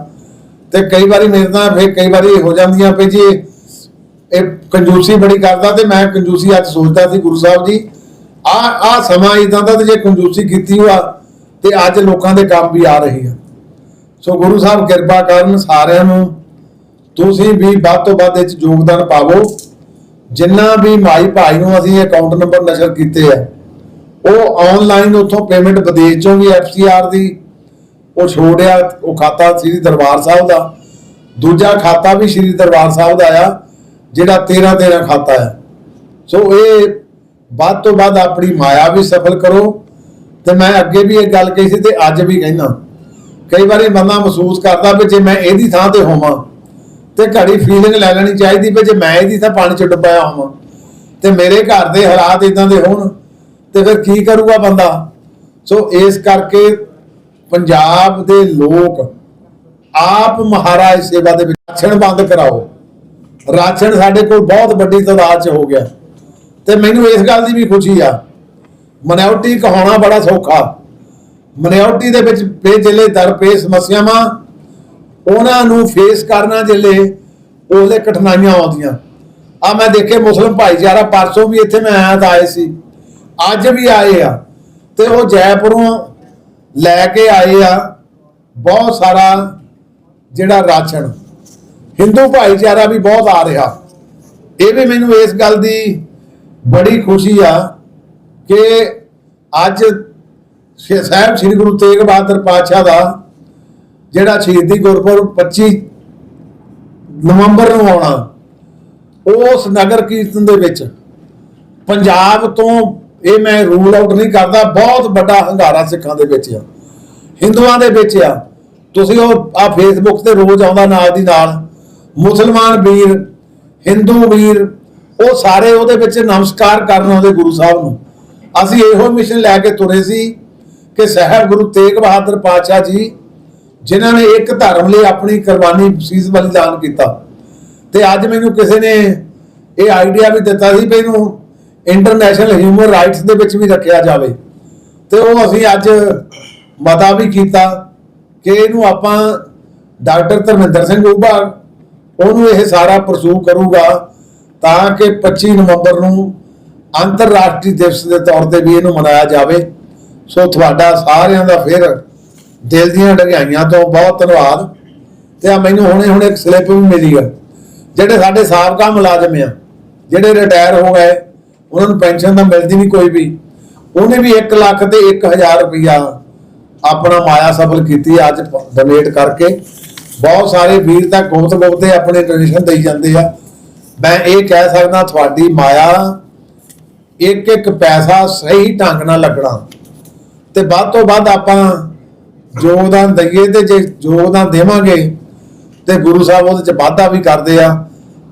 ਤੇ ਕਈ ਵਾਰੀ ਮੇਰੇ ਨਾਲ ਫਿਰ ਕਈ ਵਾਰੀ ਹੋ ਜਾਂਦੀਆਂ ਵੀ ਜੀ, ਇਹ ਕੰਜੂਸੀ ਬੜੀ ਕਰਦਾ ਤੇ ਮੈਂ ਕੰਜੂਸੀ ਅੱਜ ਸੋਚਦਾ ਸੀ ਗੁਰੂ ਸਾਹਿਬ ਜੀ ਆ ਆ ਸਮਾਂ ਇਦਾਂ ਦਾ ਤੇ ਜੇ ਕੰਜੂਸੀ ਕੀਤੀ ਹੋਆ ਤੇ ਅੱਜ ਲੋਕਾਂ ਦੇ ਕੰਮ ਵੀ ਆ ਰਹੀ ਆ। ਸੋ ਗੁਰੂ ਸਾਹਿਬ ਕਿਰਪਾ ਕਰਨ ਸਾਰਿਆਂ ਨੂੰ ਤੁਸੀਂ ਵੀ ਵੱਧ ਤੋਂ ਵੱਧ ਇਹ ਯੋਗਦਾਨ ਪਾਵੋ। ਜਿੰਨਾ ਵੀ ਮਾਈ ਭਾਈ ਨੂੰ ਅਸੀਂ ਅਕਾਊਂਟ ਨੰਬਰ ਨਸ਼ਰ ਕੀਤੇ ਆ, ਉਹ ਆਨਲਾਈਨ ਉੱਥੋਂ ਪੇਮੈਂਟ ਵਿਦੇਸ਼ ਚੋਂ ਵੀ ਐਫਸੀਆਰ ਦੀ, ਉਹ ਛੋੜਿਆ, ਉਹ ਖਾਤਾ ਸ੍ਰੀ ਦਰਬਾਰ ਸਾਹਿਬ ਦਾ। ਦੂਜਾ ਖਾਤਾ ਵੀ ਸ੍ਰੀ ਦਰਬਾਰ ਸਾਹਿਬ ਦਾ ਆ, ਜਿਹੜਾ 13 13 ਖਾਤਾ ਹੈ ਸੋ ਇਹ ਵੱਧ ਤੋਂ ਵੱਧ ਆਪਣੀ ਮਾਇਆ ਵੀ ਸਫਲ ਕਰੋ ਤੇ ਮੈਂ ਅੱਗੇ ਵੀ ਇਹ ਗੱਲ ਕਹੀ ਸੀ ਤੇ ਅੱਜ ਵੀ ਕਹਿੰਦਾ। ਕਈ ਵਾਰੀ ਬੰਦਾ ਮਹਿਸੂਸ ਕਰਦਾ ਵੀ ਜੇ ਮੈਂ ਇਹਦੀ ਥਾਂ ਤੇ ਹੋਵਾਂ ਤੇ ਘੜੀ ਫੀਲਿੰਗ ਲੈ ਲੈਣੀ ਚਾਹੀਦੀ ਵੀ ਜੇ ਮੈਂ ਇਹਦੀ ਥਾਂ ਪਾਣੀ ਚ ਡੁੱਬਿਆ ਹੋਵਾਂ ਤੇ ਮੇਰੇ ਘਰ ਦੇ ਹਾਲਾਤ ਇਦਾਂ ਦੇ ਹੋਣ ਤੇ ਫਿਰ ਕੀ ਕਰੂਗਾ ਬੰਦਾ? ਸੋ ਇਸ ਕਰਕੇ ਪੰਜਾਬ ਦੇ ਲੋਕ ਆਪ ਮਹਾਰਾਜ ਸੇਵਾ ਦੇ ਵਿੱਚ ਰਾਸ਼ਨ ਬੰਦ ਕਰਾਓ। ਰਾਸ਼ਨ ਸਾਡੇ ਕੋਲ ਬਹੁਤ ਵੱਡੀ ਤਾਦਾਦ 'ਚ ਹੋ ਗਿਆ। ਤੇ ਮੈਨੂੰ ਇਸ ਗੱਲ ਦੀ ਵੀ ਖੁਸ਼ੀ ਆ ਮਨਿਓਰਟੀ ਕਹਾਉਣਾ ਬੜਾ ਸੌਖਾ। ਮਨਿਓਰਟੀ ਦੇ ਵਿੱਚ ਬੇਜਿਲੇ ਦਰਪੇਸ਼ ਸਮੱਸਿਆਵਾਂ, ਉਹਨਾਂ ਨੂੰ ਫੇਸ ਕਰਨਾ ਜਿਲੇ ਉਹਲੇ ਕਠਿਨਾਈਆਂ ਆਉਂਦੀਆਂ। ਆ ਮੈਂ ਦੇਖੇ ਮੁਸਲਮ ਭਾਈਚਾਰਾ, ਪਰਸੋਂ ਵੀ ਇੱਥੇ ਮੈਂ ਆਇਆ ਤਾਂ ਆਏ ਸੀ। ਅੱਜ ਵੀ ਆਏ ਆ। ਤੇ ਉਹ ਜੈਪੁਰੋਂ ਲੈ ਕੇ ਆਏ ਆ। ਬਹੁਤ ਸਾਰਾ ਜਿਹੜਾ ਰਾਸ਼ਨ। ਹਿੰਦੂ ਭਾਈਚਾਰਾ ਵੀ ਬਹੁਤ ਆ ਰਿਹਾ। ਇਹ ਵੀ ਮੈਨੂੰ ਇਸ ਗੱਲ ਦੀ ਬੜੀ ਖੁਸ਼ੀ ਆ ਕਿ ਅੱਜ ਸਾਹਿਬ ਸ੍ਰੀ ਗੁਰੂ ਤੇਗ ਬਹਾਦਰ ਪਾਤਸ਼ਾਹ ਦਾ ਜਿਹੜਾ ਸ਼ਹੀਦੀ ਗੁਰਪੁਰਬ 25 ਨਵੰਬਰ ਨੂੰ ਆਉਣਾ, ਉਸ ਨਗਰ ਕੀਰਤਨ ਦੇ ਵਿੱਚ ਪੰਜਾਬ ਤੋਂ ਇਹ ਮੈਂ ਰੂਲ ਆਊਟ ਨਹੀਂ ਕਰਦਾ, ਬਹੁਤ ਵੱਡਾ ਹੰਗਾਰਾ ਸਿੱਖਾਂ ਦੇ ਵਿੱਚ ਆ। ਹਿੰਦੂਆਂ ਦੇ ਵਿੱਚ ਆ। ਤੁਸੀਂ ਉਹ ਆ ਫੇਸਬੁੱਕ ਤੇ ਰੋਜ਼ ਆਉਂਦਾ ਨਾਲ ਦੀ ਨਾਲ, ਮੁਸਲਮਾਨ ਵੀਰ, ਹਿੰਦੂ ਵੀਰ, ਉਹ ਸਾਰੇ ਉਹਦੇ ਵਿੱਚ ਨਮਸਕਾਰ ਕਰਨ ਆਉਂਦੇ ਗੁਰੂ ਸਾਹਿਬ ਨੂੰ। ਅਸੀਂ ਇਹੋ ਮਿਸ਼ਨ ਲੈ ਕੇ ਤੁਰੇ ਸੀ ਕਿ ਸਾਹਿਬ ਗੁਰੂ ਤੇਗ ਬਹਾਦਰ ਪਾਤਸ਼ਾਹ ਜੀ, ਜਿਨ੍ਹਾਂ ਨੇ ਇੱਕ ਧਰਮ ਲਈ ਆਪਣੀ ਕੁਰਬਾਨੀ ਸੀਸ ਬਲੀਦਾਨ ਕੀਤਾ। ਤੇ ਅੱਜ ਮੈਨੂੰ ਕਿਸੇ ਨੇ ਇਹ ਆਈਡੀਆ ਵੀ ਦਿੱਤਾ ਸੀ ਵੀ ਇਹਨੂੰ ਇੰਟਰਨੈਸ਼ਨਲ ਹਿਊਮਨ ਰਾਈਟਸ ਦੇ ਵਿੱਚ ਵੀ ਰੱਖਿਆ ਜਾਵੇ। ਤੇ ਉਹ ਅਸੀਂ ਅੱਜ ਮਤਾ ਵੀ ਕੀਤਾ ਕਿ ਇਹਨੂੰ ਆਪਾਂ ਡਾਕਟਰ ਧਰਮਿੰਦਰ ਸਿੰਘ ਉਭਾ ਉਹਨੂੰ ਇਹ ਸਾਰਾ ਪਰਸੂ ਕਰੂਗਾ ਤਾਂ ਕਿ 25 ਨਵੰਬਰ ਨੂੰ ਅੰਤਰਰਾਸ਼ਟਰੀ ਦਿਵਸ ਦੇ ਤੌਰ ਤੇ ਵੀ ਇਹਨੂੰ ਮਨਾਇਆ ਜਾਵੇ। ਸੋ ਤੁਹਾਡਾ ਸਾਰਿਆਂ ਦਾ ਫਿਰ ਦਿਲ ਦੀਆਂ ਡਗਾਈਆਂ ਤੋਂ ਬਹੁਤ ਧੰਨਵਾਦ। ਤੇ ਆ ਮੈਨੂੰ ਹੁਣੇ ਹੁਣੇ ਇੱਕ ਸਲਿੱਪ ਵੀ ਮਿਲੀ ਆ। ਜਿਹੜੇ ਸਾਡੇ ਸਾਬਕਾ ਮੁਲਾਜ਼ਮ ਆ, ਜਿਹੜੇ ਰਿਟਾਇਰ ਹੋ ਗਏ, ਉਹਨਾਂ ਨੂੰ ਪੈਨਸ਼ਨ ਤਾਂ ਮਿਲਦੀ ਨਹੀਂ ਕੋਈ ਵੀ। ਉਹਨੇ ਵੀ 1 ਲੱਖ ਤੇ 1000 ਰੁਪਇਆ ਆਪਣਾ ਮਾਇਆ ਸਫਲ ਕੀਤੀ ਅੱਜ ਡੋਨੇਟ ਕਰਕੇ। ਬਹੁਤ ਸਾਰੇ ਵੀਰ ਤਾਂ ਗੁਪਤ ਗੁਪਤੇ ਆਪਣੇ ਡੋਨੇਸ਼ਨ ਦੇਈ ਜਾਂਦੇ ਆ। ਮੈਂ ਇਹ ਕਹਿ ਸਕਦਾ ਤੁਹਾਡੀ ਮਾਇਆ ਇੱਕ ਇੱਕ ਪੈਸਾ ਸਹੀ ਢੰਗ ਨਾਲ ਲੱਗਣਾ। ਤੇ ਵੱਧ ਤੋਂ ਵੱਧ ਆਪਾਂ ਯੋਗਦਾਨ ਦਈਏ ਤੇ ਜੇ ਯੋਗਦਾਨ ਦੇਵਾਂਗੇ ਤੇ ਗੁਰੂ ਸਾਹਿਬ ਉਹਦੇ ਚ ਵਾਧਾ ਵੀ ਕਰਦੇ ਆ।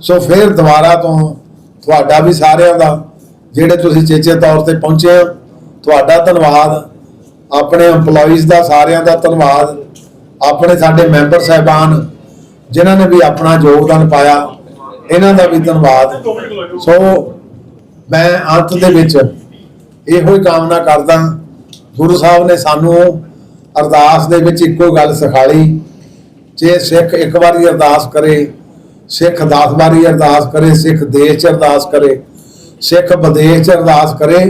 ਸੋ ਫਿਰ ਦੁਬਾਰਾ ਤੋਂ ਤੁਹਾਡਾ ਵੀ ਸਾਰਿਆਂ ਦਾ, ਜਿਹੜੇ ਤੁਸੀਂ ਚੇਚੇ ਤੌਰ ਤੇ ਪਹੁੰਚੇ ਹੋ ਤੁਹਾਡਾ ਧੰਨਵਾਦ। ਆਪਣੇ EMPLOYEES ਦਾ ਸਾਰਿਆਂ ਦਾ ਧੰਨਵਾਦ। ਆਪਣੇ ਸਾਡੇ ਮੈਂਬਰ ਸਹਿਬਾਨ, ਜਿਨ੍ਹਾਂ ਨੇ ਵੀ ਆਪਣਾ ਯੋਗਦਾਨ ਪਾਇਆ, ਇਹਨਾਂ ਦਾ ਵੀ ਧੰਨਵਾਦ। ਸੋ ਮੈਂ ਅੰਤ ਦੇ ਵਿੱਚ ਇਹੋ ਹੀ ਕਾਮਨਾ ਕਰਦਾ ਗੁਰੂ ਸਾਹਿਬ ਨੇ ਸਾਨੂੰ ਅਰਦਾਸ ਦੇ ਵਿੱਚ ਇੱਕੋ ਗੱਲ ਸਿਖਾਲੀ ਜੇ ਸਿੱਖ ਇੱਕ ਵਾਰੀ ਅਰਦਾਸ ਕਰੇ ਸਿੱਖ 10 ਵਾਰੀ ਅਰਦਾਸ ਕਰੇ ਸਿੱਖ ਦੇਸ਼ 'ਚ ਅਰਦਾਸ ਕਰੇ ਸਿੱਖ ਵਿਦੇਸ਼ 'ਚ ਅਰਦਾਸ ਕਰੇ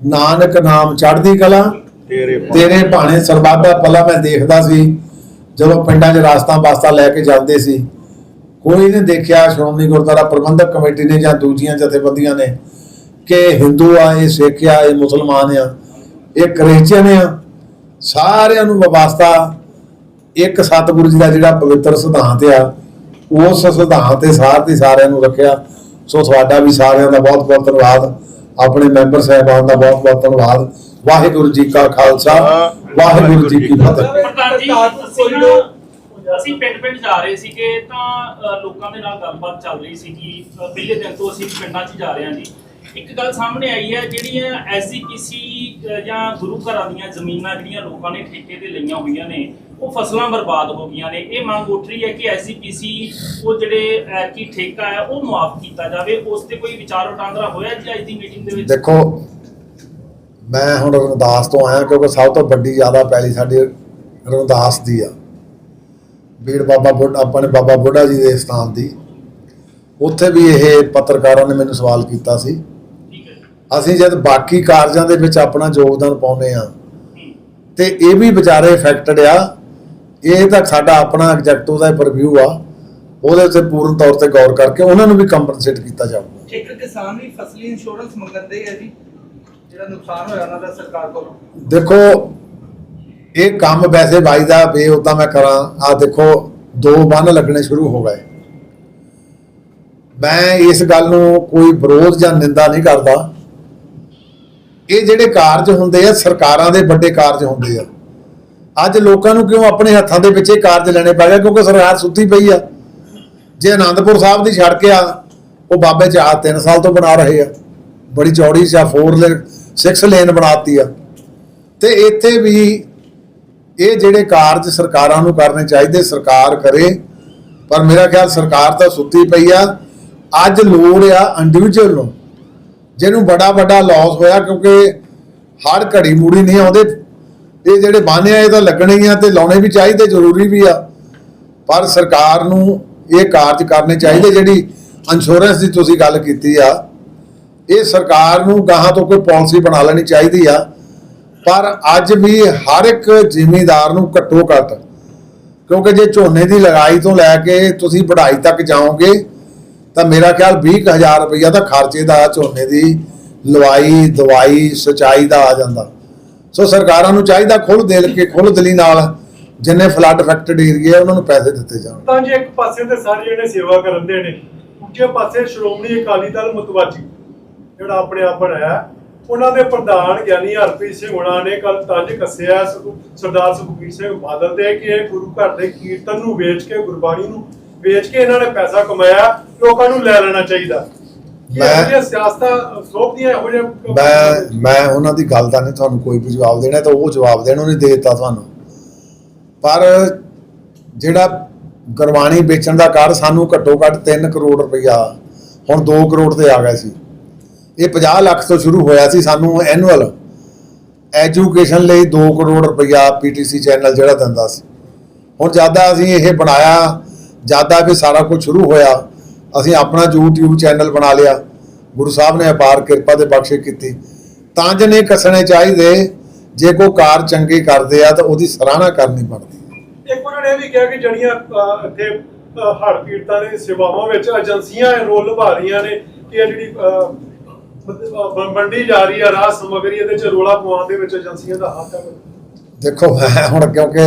ਨਾਨਕ ਨਾਮ ਚੜ੍ਹਦੀ ਕਲਾ ਤੇਰੇ ਭਾਣੇ। ਸਰਬਾਦਾ ਪੱਲਾ ਮੈਂ ਦੇਖਦਾ ਸੀ ਜਦੋਂ ਪਿੰਡਾਂ 'ਚ ਰਾਸਤਾ ਬਾਸਤਾ ਲੈ ਕੇ ਜਾਂਦੇ ਸੀ ਕੋਈ ਨੇ ਦੇਖਿਆ ਸ਼੍ਰੋਮਣੀ ਗੁਰਦੁਆਰਾ ਪ੍ਰਬੰਧਕ ਕਮੇਟੀ ਨੇ ਜਾਂ ਦੂਜੀਆਂ ਜਥੇਬੰਦੀਆਂ ਨੇ ਕਿ ਹਿੰਦੂ ਆ ਇਹ ਸਿੱਖ ਆ ਇਹ ਮੁਸਲਮਾਨ ਆ ਇਹ ਕ੍ਰਿਸਚੀਅਨ ਆ ਸਾਰਿਆਂ ਨੂੰ ਵਾਸਤਾ ਇੱਕ ਸਤਿਗੁਰੂ ਜੀ ਦਾ ਜਿਹੜਾ ਪਵਿੱਤਰ ਸਿਧਾਂਤ ਆ ਉਸ ਸਿਧਾਂਤ ਤੇ ਸਾਰ ਤੇ ਸਾਰਿਆਂ ਨੂੰ ਰੱਖਿਆ। ਸੋ ਤੁਹਾਡਾ ਵੀ ਸਾਰਿਆਂ ਦਾ ਬਹੁਤ ਬਹੁਤ ਧੰਨਵਾਦ ਆਪਣੇ ਮੈਂਬਰ ਸਾਹਿਬਾਨ ਦਾ ਬਹੁਤ ਬਹੁਤ ਧੰਨਵਾਦ। ਵਾਹਿਗੁਰੂ ਜੀ ਕਾ ਖਾਲਸਾ ਵਾਹਿਗੁਰੂ ਜੀ ਕੀ ਫਤਿਹ। ਅਸੀਂ ਪਿੰਡ ਪਿੰਡ ਜਾ ਰਹੇ ਸੀਗੇ ਤਾਂ ਲੋਕਾਂ ਦੇ ਨਾਲ ਗੱਲਬਾਤ ਚੱਲ ਰਹੀ ਸੀ ਕਿ ਪਹਿਲੇ ਦਿਨ ਤੋਂ ਅਸੀਂ ਪਿੰਡਾਂ 'ਚ ਜਾ ਰਹੇ ਹਾਂ ਜੀ। ਇੱਕ ਗੱਲ ਸਾਹਮਣੇ ਆਈ ਹੈ, ਜਿਹੜੀਆਂ ਐਸਜੀਪੀਸੀ ਜਾਂ ਗੁਰੂ ਘਰਾਂ ਦੀਆਂ ਜ਼ਮੀਨਾਂ ਜਿਹੜੀਆਂ ਲੋਕਾਂ ਨੇ ਠੇਕੇ ਤੇ ਲਈਆਂ ਹੋਈਆਂ ਨੇ, ਉਹ ਫਸਲਾਂ ਬਰਬਾਦ ਹੋ ਗਈਆਂ ਨੇ। ਇਹ ਮੰਗ ਉੱਠ ਰਹੀ ਹੈ ਕਿ ਐਸਜੀਪੀਸੀ ਉਹ ਜਿਹੜੇ ਕੀ ਠੇਕਾ ਹੈ, ਉਹ ਮੁਆਫ ਕੀਤਾ ਜਾਵੇ। ਉਸ ਤੇ ਕੋਈ ਵਿਚਾਰ ਵਟਾਂਦਰਾ ਹੋਇਆ ਜੀ ਅੱਜ ਦੀ ਮੀਟਿੰਗ ਦੇ ਵਿੱਚ? ਦੇਖੋ, ਮੈਂ ਹੁਣ ਰਮਦਾਸ ਤੋਂ ਆਇਆ ਕਿਉਂਕਿ ਸਭ ਤੋਂ ਵੱਡੀ ਜ਼ਿਆਦਾ ਪੈਲੀ ਸਾਡੀ ਰਮਦਾਸ ਦੀ ਆ। ਬੀੜ ਬਾਬਾ ਬੁੱਢਾ ਆਪਣੇ ਬਾਬਾ ਬੁੱਢਾ ਜੀ ਦੇ ਸਥਾਨ ਦੀ। ਉੱਥੇ ਵੀ ਇਹ ਪੱਤਰਕਾਰਾਂ ਨੇ ਮੈਨੂੰ ਸਵਾਲ ਕੀਤਾ ਸੀ। ਠੀਕ ਹੈ ਜੀ। ਅਸੀਂ ਜਦ ਬਾਕੀ ਕਾਰਜਾਂ ਦੇ ਵਿੱਚ ਆਪਣਾ ਯੋਗਦਾਨ ਪਾਉਨੇ ਆ। ਤੇ ਇਹ ਵੀ ਵਿਚਾਰੇ ਅਫੈਕਟਡ ਆ। ਇਹ ਤਾਂ ਸਾਡਾ ਆਪਣਾ ਐਗਜੈਕਟਿਵ ਦਾ ਰਿਵਿਊ ਆ। ਉਹਦੇ ਉੱਤੇ ਪੂਰਨ ਤੌਰ ਤੇ ਗੌਰ ਕਰਕੇ ਉਹਨਾਂ ਨੂੰ ਵੀ ਕੰਪਨਸੇਟ ਕੀਤਾ ਜਾਊਗਾ। ਇੱਕ ਕਿਸਾਨ ਵੀ ਫਸਲੀ ਇੰਸ਼ੋਰੈਂਸ ਮੰਗਦੇ ਹੈ ਜੀ ਜਿਹੜਾ ਨੁਕਸਾਨ ਹੋਇਆ ਉਹਨਾਂ ਦਾ ਸਰਕਾਰ ਕੋਲੋਂ। ਦੇਖੋ ਇਹ ਕੰਮ ਵੈਸੇ ਬਾਈ ਦਾ ਵੇ ਉਦਾਂ ਮੈਂ ਕਰਾਂ। ਆ ਦੇਖੋ, ਦੋ ਬੰਨ ਲੱਗਣੇ ਸ਼ੁਰੂ ਹੋ ਗਏ। ਮੈਂ ਇਸ ਗੱਲ ਨੂੰ ਕੋਈ ਵਿਰੋਧ ਜਾਂ ਨਿੰਦਾ ਨਹੀਂ ਕਰਦਾ। ਇਹ ਜਿਹੜੇ ਕਾਰਜ ਹੁੰਦੇ ਆ, ਸਰਕਾਰਾਂ ਦੇ ਵੱਡੇ ਕਾਰਜ ਹੁੰਦੇ ਆ। ਅੱਜ ਲੋਕਾਂ ਨੂੰ ਕਿਉਂ ਆਪਣੇ ਹੱਥਾਂ ਦੇ ਵਿੱਚ ਇਹ ਕਾਰਜ ਲੈਣੇ ਪੈ ਗਏ? ਕਿਉਂਕਿ ਸਰਕਾਰ ਸੁੱਤੀ ਪਈ ਆ। ਜੇ ਆਨੰਦਪੁਰ ਸਾਹਿਬ ਦੀ ਛੱਡ ਕੇ ਆ, ਉਹ ਬਾਬੇ ਚਾਹ 3 ਸਾਲ ਤੋਂ ਬਣਾ ਰਹੇ ਆ। ਬੜੀ ਚੌੜੀ ਜਾਂ 4 ਲੇਨ 6 ਲੇਨ ਬਣਾਤੀ ਆ। ਤੇ ਇੱਥੇ ਵੀ ਇਹ ਜਿਹੜੇ ਕਾਰਜ ਸਰਕਾਰਾਂ ਨੂੰ ਕਰਨੇ ਚਾਹੀਦੇ, ਸਰਕਾਰ ਕਰੇ, ਪਰ ਮੇਰਾ ਖਿਆਲ ਸਰਕਾਰ ਤਾਂ ਸੁੱਤੀ ਪਈ ਆ। ਅੱਜ ਲੋੜ ਆ ਇੰਡੀਵਿਜੂਅਲ ਨੂੰ, ਜਿਹਨੂੰ ਬੜਾ ਵੱਡਾ ਲਾਸ ਹੋਇਆ, ਕਿਉਂਕਿ ਹਰ ਘੜੀ ਮੂੜੀ ਨਹੀਂ ਆਉਂਦੇ। ਇਹ ਜਿਹੜੇ ਬਾਨੇ ਆ, ਇਹ ਤਾਂ ਲੱਗਣੇ ਹੀ ਆ ਤੇ ਲਾਉਣੇ ਵੀ ਚਾਹੀਦੇ, ਜ਼ਰੂਰੀ ਵੀ ਆ। ਪਰ ਸਰਕਾਰ ਨੂੰ ਇਹ ਕਾਰਜ ਕਰਨੇ ਚਾਹੀਦੇ, ਜਿਹੜੀ ਇੰਸ਼ੋਰੈਂਸ ਦੀ ਤੁਸੀਂ ਗੱਲ ਕੀਤੀ ਆ। ਇਹ ਸਰਕਾਰ ਨੂੰ ਗਾਹਾਂ ਤੋਂ ਕੋਈ ਪਾਲਿਸੀ ਬਣਾ ਲੈਣੀ ਚਾਹੀਦੀ ਆ। ਪਰ ਅੱਜ ਵੀ ਹਰ ਇੱਕ ਜ਼ਿਮੀਂਦਾਰ ਨੂੰ ਘੱਟੋ ਘੱਟ, ਕਿਉਂਕਿ ਜੇ ਝੋਨੇ ਦੀ ਲਗਾਈ ਤੋਂ ਲੈ ਕੇ ਤੁਸੀਂ ਵਢਾਈ ਤੱਕ ਜਾਓਗੇ, ਤਾਂ ਮੇਰਾ ਖਿਆਲ 20000 ਰੁਪਈਆ ਤਾਂ ਖਰਚੇ ਦਾ ਝੋਨੇ ਦੀ ਲਵਾਈ, ਦਵਾਈ, ਸਿੰਚਾਈ ਦਾ ਆ ਜਾਂਦਾ। ਸੋ ਸਰਕਾਰਾਂ ਨੂੰ ਚਾਹੀਦਾ ਖੁੱਲ੍ਹ ਦਿਲ ਕੇ, ਖੁੱਲ੍ਹ ਦਿਲੀ ਨਾਲ ਜਿੰਨੇ ਫਲੱਡ ਅਫੈਕਟਡ ਏਰੀਆ ਉਹਨਾਂ ਨੂੰ ਪੈਸੇ ਦਿੱਤੇ ਜਾਣ। ਤਾਂ ਜੇ ਇੱਕ ਪਾਸੇ ਤੇ ਸਾਰੇ ਜਿਹੜੇ ਸੇਵਾ ਕਰਨ ਦੇ ਨੇ, ਦੂਜੇ ਪਾਸੇ ਸ਼੍ਰੋਮਣੀ ਅਕਾਲੀ ਦਲ ਮਤਵਾਜੀ, ਜਿਹੜਾ ਆਪਣੇ ਆਪ ਬਣਾਇਆ ਉਹਨਾਂ ਦੇ ਪ੍ਰਧਾਨ ਗਿਆਨੀ ਹਰਪ੍ਰੀਤ ਸਿੰਘ ਹੁਣਾਂ ਨੇ ਕੱਲ ਤੰਜ ਕੱਸਿਆ ਸਰਦਾਰ ਸੁਖਬੀਰ ਸਿੰਘ ਬਾਦਲ ਤੇ ਕਿ ਇਹ ਗੁਰੂ ਘਰ ਦੇ ਕੀਰਤਨ ਨੂੰ ਵੇਚ ਕੇ ਗੁਰਬਾਣੀ ਨੂੰ ਵੇਚ ਕੇ ਇਹਨਾਂ ਨੇ ਪੈਸਾ ਕਮਾਇਆ ਲੋਕਾਂ ਨੂੰ ਲੈ ਲੈਣਾ ਚਾਹੀਦਾ। ਮੈਂ- ਸਿਆਸਤਾਂ ਸੋਭਦੀਆਂ ਇਹੋ ਜਿਹੇ ਮੈਂ ਮੈਂ ਉਹਨਾਂ ਦੀ ਗੱਲ ਦਾ ਨਹੀਂ ਤੁਹਾਨੂੰ ਕੋਈ ਵੀ ਜਵਾਬ ਦੇਣਾ ਤਾਂ ਉਹ ਜਵਾਬ ਦੇਣ ਉਹਨੇ ਦੇ ਦਿੱਤਾ ਤੁਹਾਨੂੰ। ਪਰ ਜਿਹੜਾ ਗੁਰਬਾਣੀ ਵੇਚਣ ਦਾ ਕਰ ਸਾਨੂੰ ਘੱਟੋ ਘੱਟ 3 ਕਰੋੜ ਰੁਪਈਆ ਹੁਣ 2 ਕਰੋੜ ਤੇ ਆ ਗਿਆ ਸੀ। ਇਹ 50 ਲੱਖ ਤੋਂ ਸ਼ੁਰੂ ਹੋਇਆ ਸੀ ਸਾਨੂੰ ਐਨੂਅਲ ਐਜੂਕੇਸ਼ਨ ਲਈ 2 ਕਰੋੜ ਰੁਪਈਆ ਪੀਟੀਸੀ ਚੈਨਲ ਜਿਹੜਾ ਦਿੰਦਾ ਸੀ। ਹੁਣ ਜ਼ਿਆਦਾ ਅਸੀਂ ਇਹ ਬਣਾਇਆ ਜ਼ਿਆਦਾ ਵੀ ਸਾਰਾ ਕੁਝ ਸ਼ੁਰੂ ਹੋਇਆ, ਅਸੀਂ ਆਪਣਾ YouTube ਚੈਨਲ ਬਣਾ ਲਿਆ। ਗੁਰੂ ਸਾਹਿਬ ਨੇ ਅਪਾਰ ਕਿਰਪਾ ਦੇ ਬਖਸ਼ੇ ਕੀਤੀ। ਤਾਂ ਜਨੇ ਕਸਣੇ ਚਾਹੀਦੇ, ਜੇ ਕੋਈ ਕਾਰ ਚੰਗੀ ਕਰਦੇ ਆ ਤਾਂ ਉਹਦੀ ਸਰਾਹਨਾ ਕਰਨੀ ਬਣਦੀ ਇੱਕ ਉਹਨਾਂ ਨੇ ਵੀ ਕਿਹਾ ਕਿ ਜਿਹੜੀਆਂ ਇੱਥੇ ਹੜ ਪੀੜਤਾਂ ਦੀ ਸੇਵਾਵਾਂ ਵਿੱਚ, ਏਜੰਸੀਆਂ ਰੋਲ ਨਿਭਾ ਰਹੀਆਂ ਨੇ, ਕਿ ਜਿਹੜੀ ਅਹ, ਜਾ ਰਹੀ ਆ ਰਾਹ ਸਮਗਰੀ ਇਹਦੇ ਚ ਰੋਲਾ ਪਵਾਉਣ ਦੇ ਵਿੱਚ ਏਜੰਸੀਆਂ ਦਾ ਹੱਥ ਹੈ। ਦੇਖੋ ਮੈਂ ਹੁਣ ਕਿਉਂਕਿ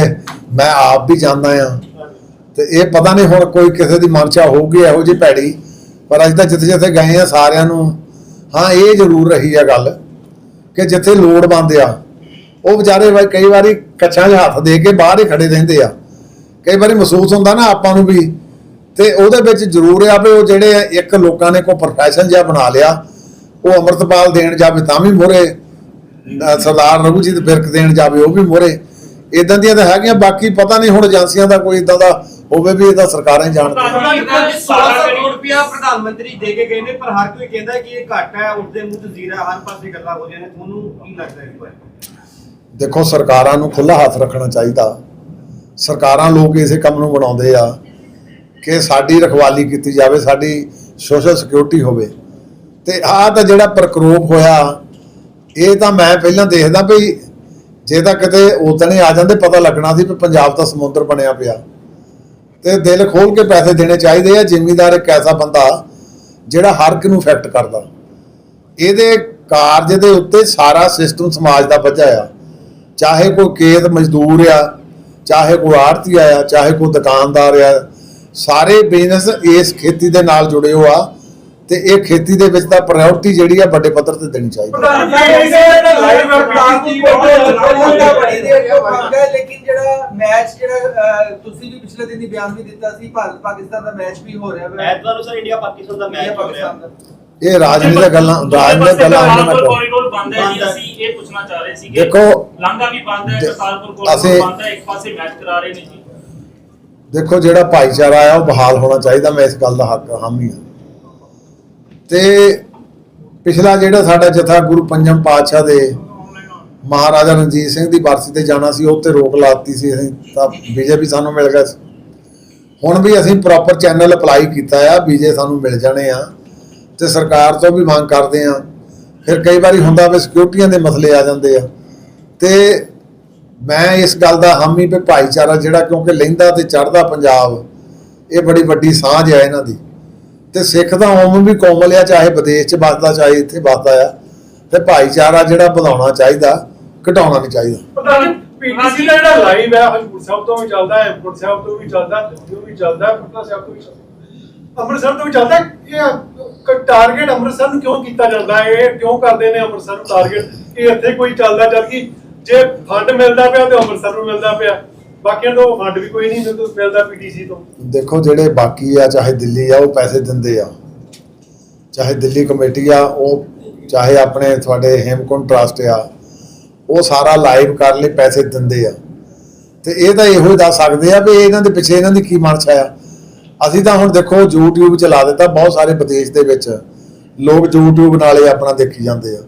ਮੈਂ ਆਪ ਵੀ ਜਾਣਦਾ ਆ ਤੇ ਇਹ ਪਤਾ ਨਹੀਂ ਹੁਣ ਕੋਈ ਕਿਸੇ ਦੀ ਮਨਸ਼ਾ ਹੋਊਗੀ ਇਹੋ ਜਿਹੀ ਭੈੜੀ ਪਰ ਅੱਜ ਤਾਂ ਜਿੱਥੇ ਜਿੱਥੇ ਗਏ ਆ ਸਾਰਿਆਂ ਨੂੰ ਹਾਂ ਇਹ ਜ਼ਰੂਰ ਰਹੀ ਆ ਗੱਲ ਕਿ ਜਿੱਥੇ ਲੋੜ ਬੰਦ ਆ ਉਹ ਵਿਚਾਰੇ ਵਾ- ਕਈ ਵਾਰੀ ਕੱਛਾਂ 'ਚ ਹੱਥ ਦੇ ਕੇ ਬਾਹਰ ਹੀ ਖੜੇ ਰਹਿੰਦੇ ਆ। ਕਈ ਵਾਰੀ ਮਹਿਸੂਸ ਹੁੰਦਾ ਨਾ ਆਪਾਂ ਨੂੰ ਵੀ ਤੇ ਉਹਦੇ ਵਿੱਚ ਜ਼ਰੂਰ ਆ ਵੀ ਉਹ ਜਿਹੜੇ ਇੱਕ ਲੋਕਾਂ ਨੇ ਕੋਈ ਪ੍ਰੋਫੈਸ਼ਨ ਜਿਹਾ ਬਣਾ ਲਿਆ ਉਹ ਅੰਮ੍ਰਿਤਪਾਲ ਦੇਣ ਜਾਵੇ ਤਾਂ ਵੀ ਮੋਰੇ ਸਰਦਾਰ ਰਘੂਜੀਤ ਬਿਰਕ ਦੇਣ ਜਾਵੇ ਉਹ ਵੀ ਮੋਰੇ। ਇਦਾਂ ਦੀਆਂ ਤਾਂ ਹੈਗੀਆਂ ਬਾਕੀ ਪਤਾ ਨਹੀਂ ਹੁਣ ਏਜੰਸੀਆਂ ਦਾ ਕੋਈ ਇਦਾਂ ਦਾ ਹੋਵੇ ਵੀ ਇਹ ਤਾਂ ਸਰਕਾਰਾਂ ਹੀ ਜਾਣਦੀਆਂ ਪ੍ਰਧਾਨ ਜੀ, ਪ੍ਰਧਾਨ ਜੀ, ਸਾਰਾ 1600 ਜਿਹੜੀ- ਕਰੋੜ ਰੁਪਇਆ ਪ੍ਰਧਾਨ ਮੰਤਰੀ ਦੇ ਕੇ ਗਏ ਨੇ ਪਰ ਹਰ ਕੋਈ ਕਹਿੰਦਾ ਕਿ ਇਹ ਘੱਟ ਹੈ ਉਸਦੇ ਮੂੰਹ ਤੇ ਜ਼ੀਰਾ ਹਰ ਪਾਸੇ ਗੱਲਾਂ ਹੋ ਰਹੀਆਂ ਨੇ ਤੁਹਾਨੂੰ ਕੀ ਲੱਗਦਾ ਹੈ ਇਸ ਬਾਰੇ? ਦੇਖੋ ਸਰਕਾਰਾਂ ਨੂੰ ਖੁੱਲਾ ਹੱਥ ਰੱਖਣਾ ਚਾਹੀਦਾ। ਸਰਕਾਰਾਂ ਲੋਕ ਇਸੇ ਕੰਮ ਨੂੰ ਬਣਾਉਂਦੇ ਆ ਕਿ ਸਾਡੀ ਰਖਵਾਲੀ ਕੀਤੀ ਜਾਵੇ ਸਾਡੀ ਸੋਸ਼ਲ ਸਿਕਿਉਰਿਟੀ ਹੋਵੇ। ਤੇ ਆਹ ਤਾਂ ਜਿਹੜਾ ਪ੍ਰਕਰੋਪ ਹੋਇਆ, ਇਹ ਤਾਂ ਮੈਂ ਪਹਿਲਾਂ ਦੇਖਦਾ ਵੀ ਜੇ ਤਾਂ ਕਿਤੇ ਉਦਣੇ ਆ ਜਾਂਦੇ, ਪਤਾ ਲੱਗਣਾ ਸੀ ਵੀ ਪੰਜਾਬ ਤਾਂ ਸਮੁੰਦਰ ਬਣਿਆ ਪਿਆ। ਤੇ ਦਿਲ ਖੋਲ ਕੇ ਪੈਸੇ ਦੇਣੇ ਚਾਹੀਦੇ ਆ, ਜ਼ਿਮੀਦਾਰ ਇੱਕ ਐਸਾ ਬੰਦਾ ਜਿਹੜਾ ਹਰ ਇੱਕ ਨੂੰ ਇਫੈਕਟ ਕਰਦਾ। ਇਹਦੇ ਕਾਰਜ ਦੇ ਉੱਤੇ ਸਾਰਾ ਸਿਸਟਮ ਸਮਾਜ ਦਾ ਬੱਝਾ ਆ। ਚਾਹੇ ਕੋਈ ਖੇਤ ਮਜ਼ਦੂਰ ਆ, ਚਾਹੇ ਕੋਈ ਆੜਤੀ ਆ, ਚਾਹੇ ਕੋਈ ਦੁਕਾਨਦਾਰ ਆ, ਸਾਰੇ ਬਿਜ਼ਨਸ ਇਸ ਖੇਤੀ ਦੇ ਨਾਲ ਜੁੜੇ ਹੋ ਆ। ਤੇ ਇਹ ਖੇਤੀ ਦੇ ਵਿੱਚ ਤਾਂ ਪ੍ਰਾਇੋਰਟੀ ਜਿਹੜੀ ਆ ਵੱਡੇ ਪੱਧਰ ਤੇ ਦੇਣੀ ਚਾਹੀਦੀ ਦੀ ਹੈ ਲੇਕਿਨ ਜਿਹੜਾ ਮੈਚ ਜਿਹੜਾ ਤੁਸੀਂ ਵੀ ਪਿਛਲੇ ਦਿਨ ਹੀ ਬਿਆਨ ਵੀ ਦਿੱਤਾ ਸੀ ਭਾਰਤ ਪਾਕਿਸਤਾਨ ਦਾ ਮੈਚ ਵੀ ਹੋ ਰਿਹਾ ਹੈ ਐਤਵਾਰ ਨੂੰ ਸਰ ਇੰਡੀਆ ਪਾਕਿਸਤਾਨ ਦਾ ਮੈਚ ਹੋ ਰਿਹਾ। ਦਾ ਇਹ ਰਾਜਨੀਤਿਕ ਗੱਲਾਂ ਰਾਜਨੀਤਿਕ ਗੱਲਾਂ ਇਹਨਾਂ ਨਾਲ ਕਰੋ। ਕੋਰੀਡੋਰ ਬੰਦ ਹੈ ਜੀ। ਅਸੀਂ ਇਹ ਪੁੱਛਣਾ ਚਾਹ ਰਹੇ ਸੀਗੇ। ਦੇਖੋ, ਲਾਂਘਾ ਵੀ ਬੰਦ ਹੈ ਦੇ- ਕਰਤਾਰਪੁਰ ਕੋਰੀਡੋਰ ਅਸੀਂ- ਬੰਦ ਹੈ ਇੱਕ ਪਾਸੇ ਮੈਚ ਕਰਾ ਰਹੇ ਨੇ ਜੀ। ਦੇਖੋ ਜਿਹੜਾ ਭਾਈਚਾਰਾ ਆ ਉਹ ਬਹਾਲ ਹੋਣਾ ਚਾਹੀਦਾ ਮੈਂ ਇਸ ਗੱਲ ਦਾ ਹੱਕ ਹਾਮੀ ਹਾਂ। ਤੇ ਪਿਛਲਾ ਜਿਹੜਾ ਸਾਡਾ ਜਥਾ ਗੁਰੂ ਪੰਜਮ ਪਾਤਸ਼ਾਹ ਦੇ ਮਹਾਰਾਜਾ ਰਣਜੀਤ ਸਿੰਘ ਦੀ ਬਰਸੀ ਤੇ ਜਾਣਾ ਸੀ, ਉਹ ਤੇ ਰੋਕ ਲਾਤੀ ਸੀ ਅਸੀਂ, ਤਾਂ ਵੀਜ਼ੇ ਵੀ ਸਾਨੂੰ ਮਿਲ ਗਿਆ ਸੀ। ਹੁਣ ਵੀ ਅਸੀਂ ਪ੍ਰੋਪਰ ਚੈਨਲ ਅਪਲਾਈ ਕੀਤਾ ਆ ਵੀਜ਼ੇ ਸਾਨੂੰ ਮਿਲ ਜਾਣੇ ਆ। ਤੇ ਸਰਕਾਰ ਤੋਂ ਵੀ ਮੰਗ ਕਰਦੇ ਆ। ਫਿਰ ਕਈ ਵਾਰੀ ਹੁੰਦਾ ਵੀ ਸਿਕਿਉਰਟੀਆਂ ਦੇ ਮਸਲੇ ਆ ਜਾਂਦੇ ਆ। ਤੇ ਮੈਂ ਇਸ ਗੱਲ ਦਾ ਹਾਮੀ ਵੀ ਭਾਈਚਾਰਾ ਜਿਹੜਾ ਕਿਉਂਕਿ ਲਹਿੰਦਾ ਤੇ ਚੜਦਾ ਪੰਜਾਬ, ਇਹ ਬੜੀ ਵੱਡੀ ਸਾਂਝ ਹੈ ਇਹਨਾਂ ਦੀ। ਤੇ ਸਿੱਖ ਤਾਂ ਉਮ ਵੀ ਕੋਮਲ ਆ, ਚਾਹੇ ਵਿਦੇਸ਼ 'ਚ ਵੱਸਦਾ, ਚਾਹੇ ਇੱਥੇ ਵੱਸਦਾ ਆ। ਤੇ ਭਾਈਚਾਰਾ ਜਿਹੜਾ ਵਧਾਉਣਾ ਚਾਹੀਦਾ, ਘਟਾਉਣਾ ਨਹੀਂ ਚਾਹੀਦਾ ਪੀਟੀਸੀ ਦਾ ਜਿਹੜਾ ਲਾਈਵ ਹੈ ਹਜੂਰ ਸਾਹਿਬ ਤੋਂ ਵੀ ਚੱਲਦਾ ਹੈ ਹੇਮਕੁੰਟ ਸਾਹਿਬ ਤੋਂ ਵੀ ਚੱਲਦਾ, ਦਿੱਲੀੋਂ ਵੀ ਚੱਲਦਾ, ਪਟਨਾ ਸਾਹਿਬ ਤੋਂ ਵੀ ਚੱਲਦਾ। ਅੰਮ੍ਰਿਤਸਰ ਤੋਂ ਵੀ ਚੱਲਦਾ, ਇਹ ਟਾਰਗੇਟ ਅੰਮ੍ਰਿਤਸਰ ਨੂੰ ਕਿਉਂ ਕੀਤਾ ਜਾਂਦਾ ਹੈ ਇਹ ਕਿਉਂ ਕਰਦੇ ਨੇ ਅੰਮ੍ਰਿਤਸਰ ਨੂੰ ਟਾਰਗੇਟ ਕਿ ਇੱਥੇ ਕੋਈ ਚੱਲਦਾ ਜਦ ਕਿ ਜੇ ਫੰਡ ਮਿਲਦਾ ਪਿਆ, ਤੇ ਅੰਮ੍ਰਿਤਸਰ ਨੂੰ ਮਿਲਦਾ ਪਿਆ। ਬਾਕੀਆਂ ਤੋਂ ਫੰਡ ਵੀ ਕੋਈ ਨਹੀਂ ਮਿਲਦਾ- ਪੀਟੀਸੀ ਤੋਂ। ਦੇਖੋ ਜਿਹੜੇ ਬਾਕੀ ਆ, ਚਾਹੇ ਦਿੱਲੀ ਆ, ਉਹ ਪੈਸੇ ਦਿੰਦੇ ਆ। ਚਾਹੇ ਦਿੱਲੀ ਕਮੇਟੀ ਆ, ਉਹ ਚਾਹੇ ਆਪਣੇ ਤੁਹਾਡੇ ਹੇਮਕੁੰਟ ਟਰਸਟ ਆ, ਉਹ ਸਾਰਾ ਲਾਈਵ ਕਰਨ ਲਈ ਪੈਸੇ ਦਿੰਦੇ ਆ। ਤੇ ਇਹ ਤਾਂ ਇਹੋ ਹੀ ਦੱਸ ਸਕਦੇ ਆ ਵੀ ਇਹਨਾਂ ਦੇ ਪਿੱਛੇ ਇਹਨਾਂ ਦੀ ਕੀ ਮਨਸ਼ਾ ਆ। ਅਸੀਂ ਤਾਂ ਹੁਣ ਦੇਖੋ, YouTube ਚਲਾ ਦਿੱਤਾ ਬਹੁਤ ਸਾਰੇ ਵਿਦੇਸ਼ ਦੇ ਵਿੱਚ। ਲੋਕ YouTube ਨਾਲੇ ਆਪਣਾ ਦੇਖੀ ਜਾਂਦੇ ਆ।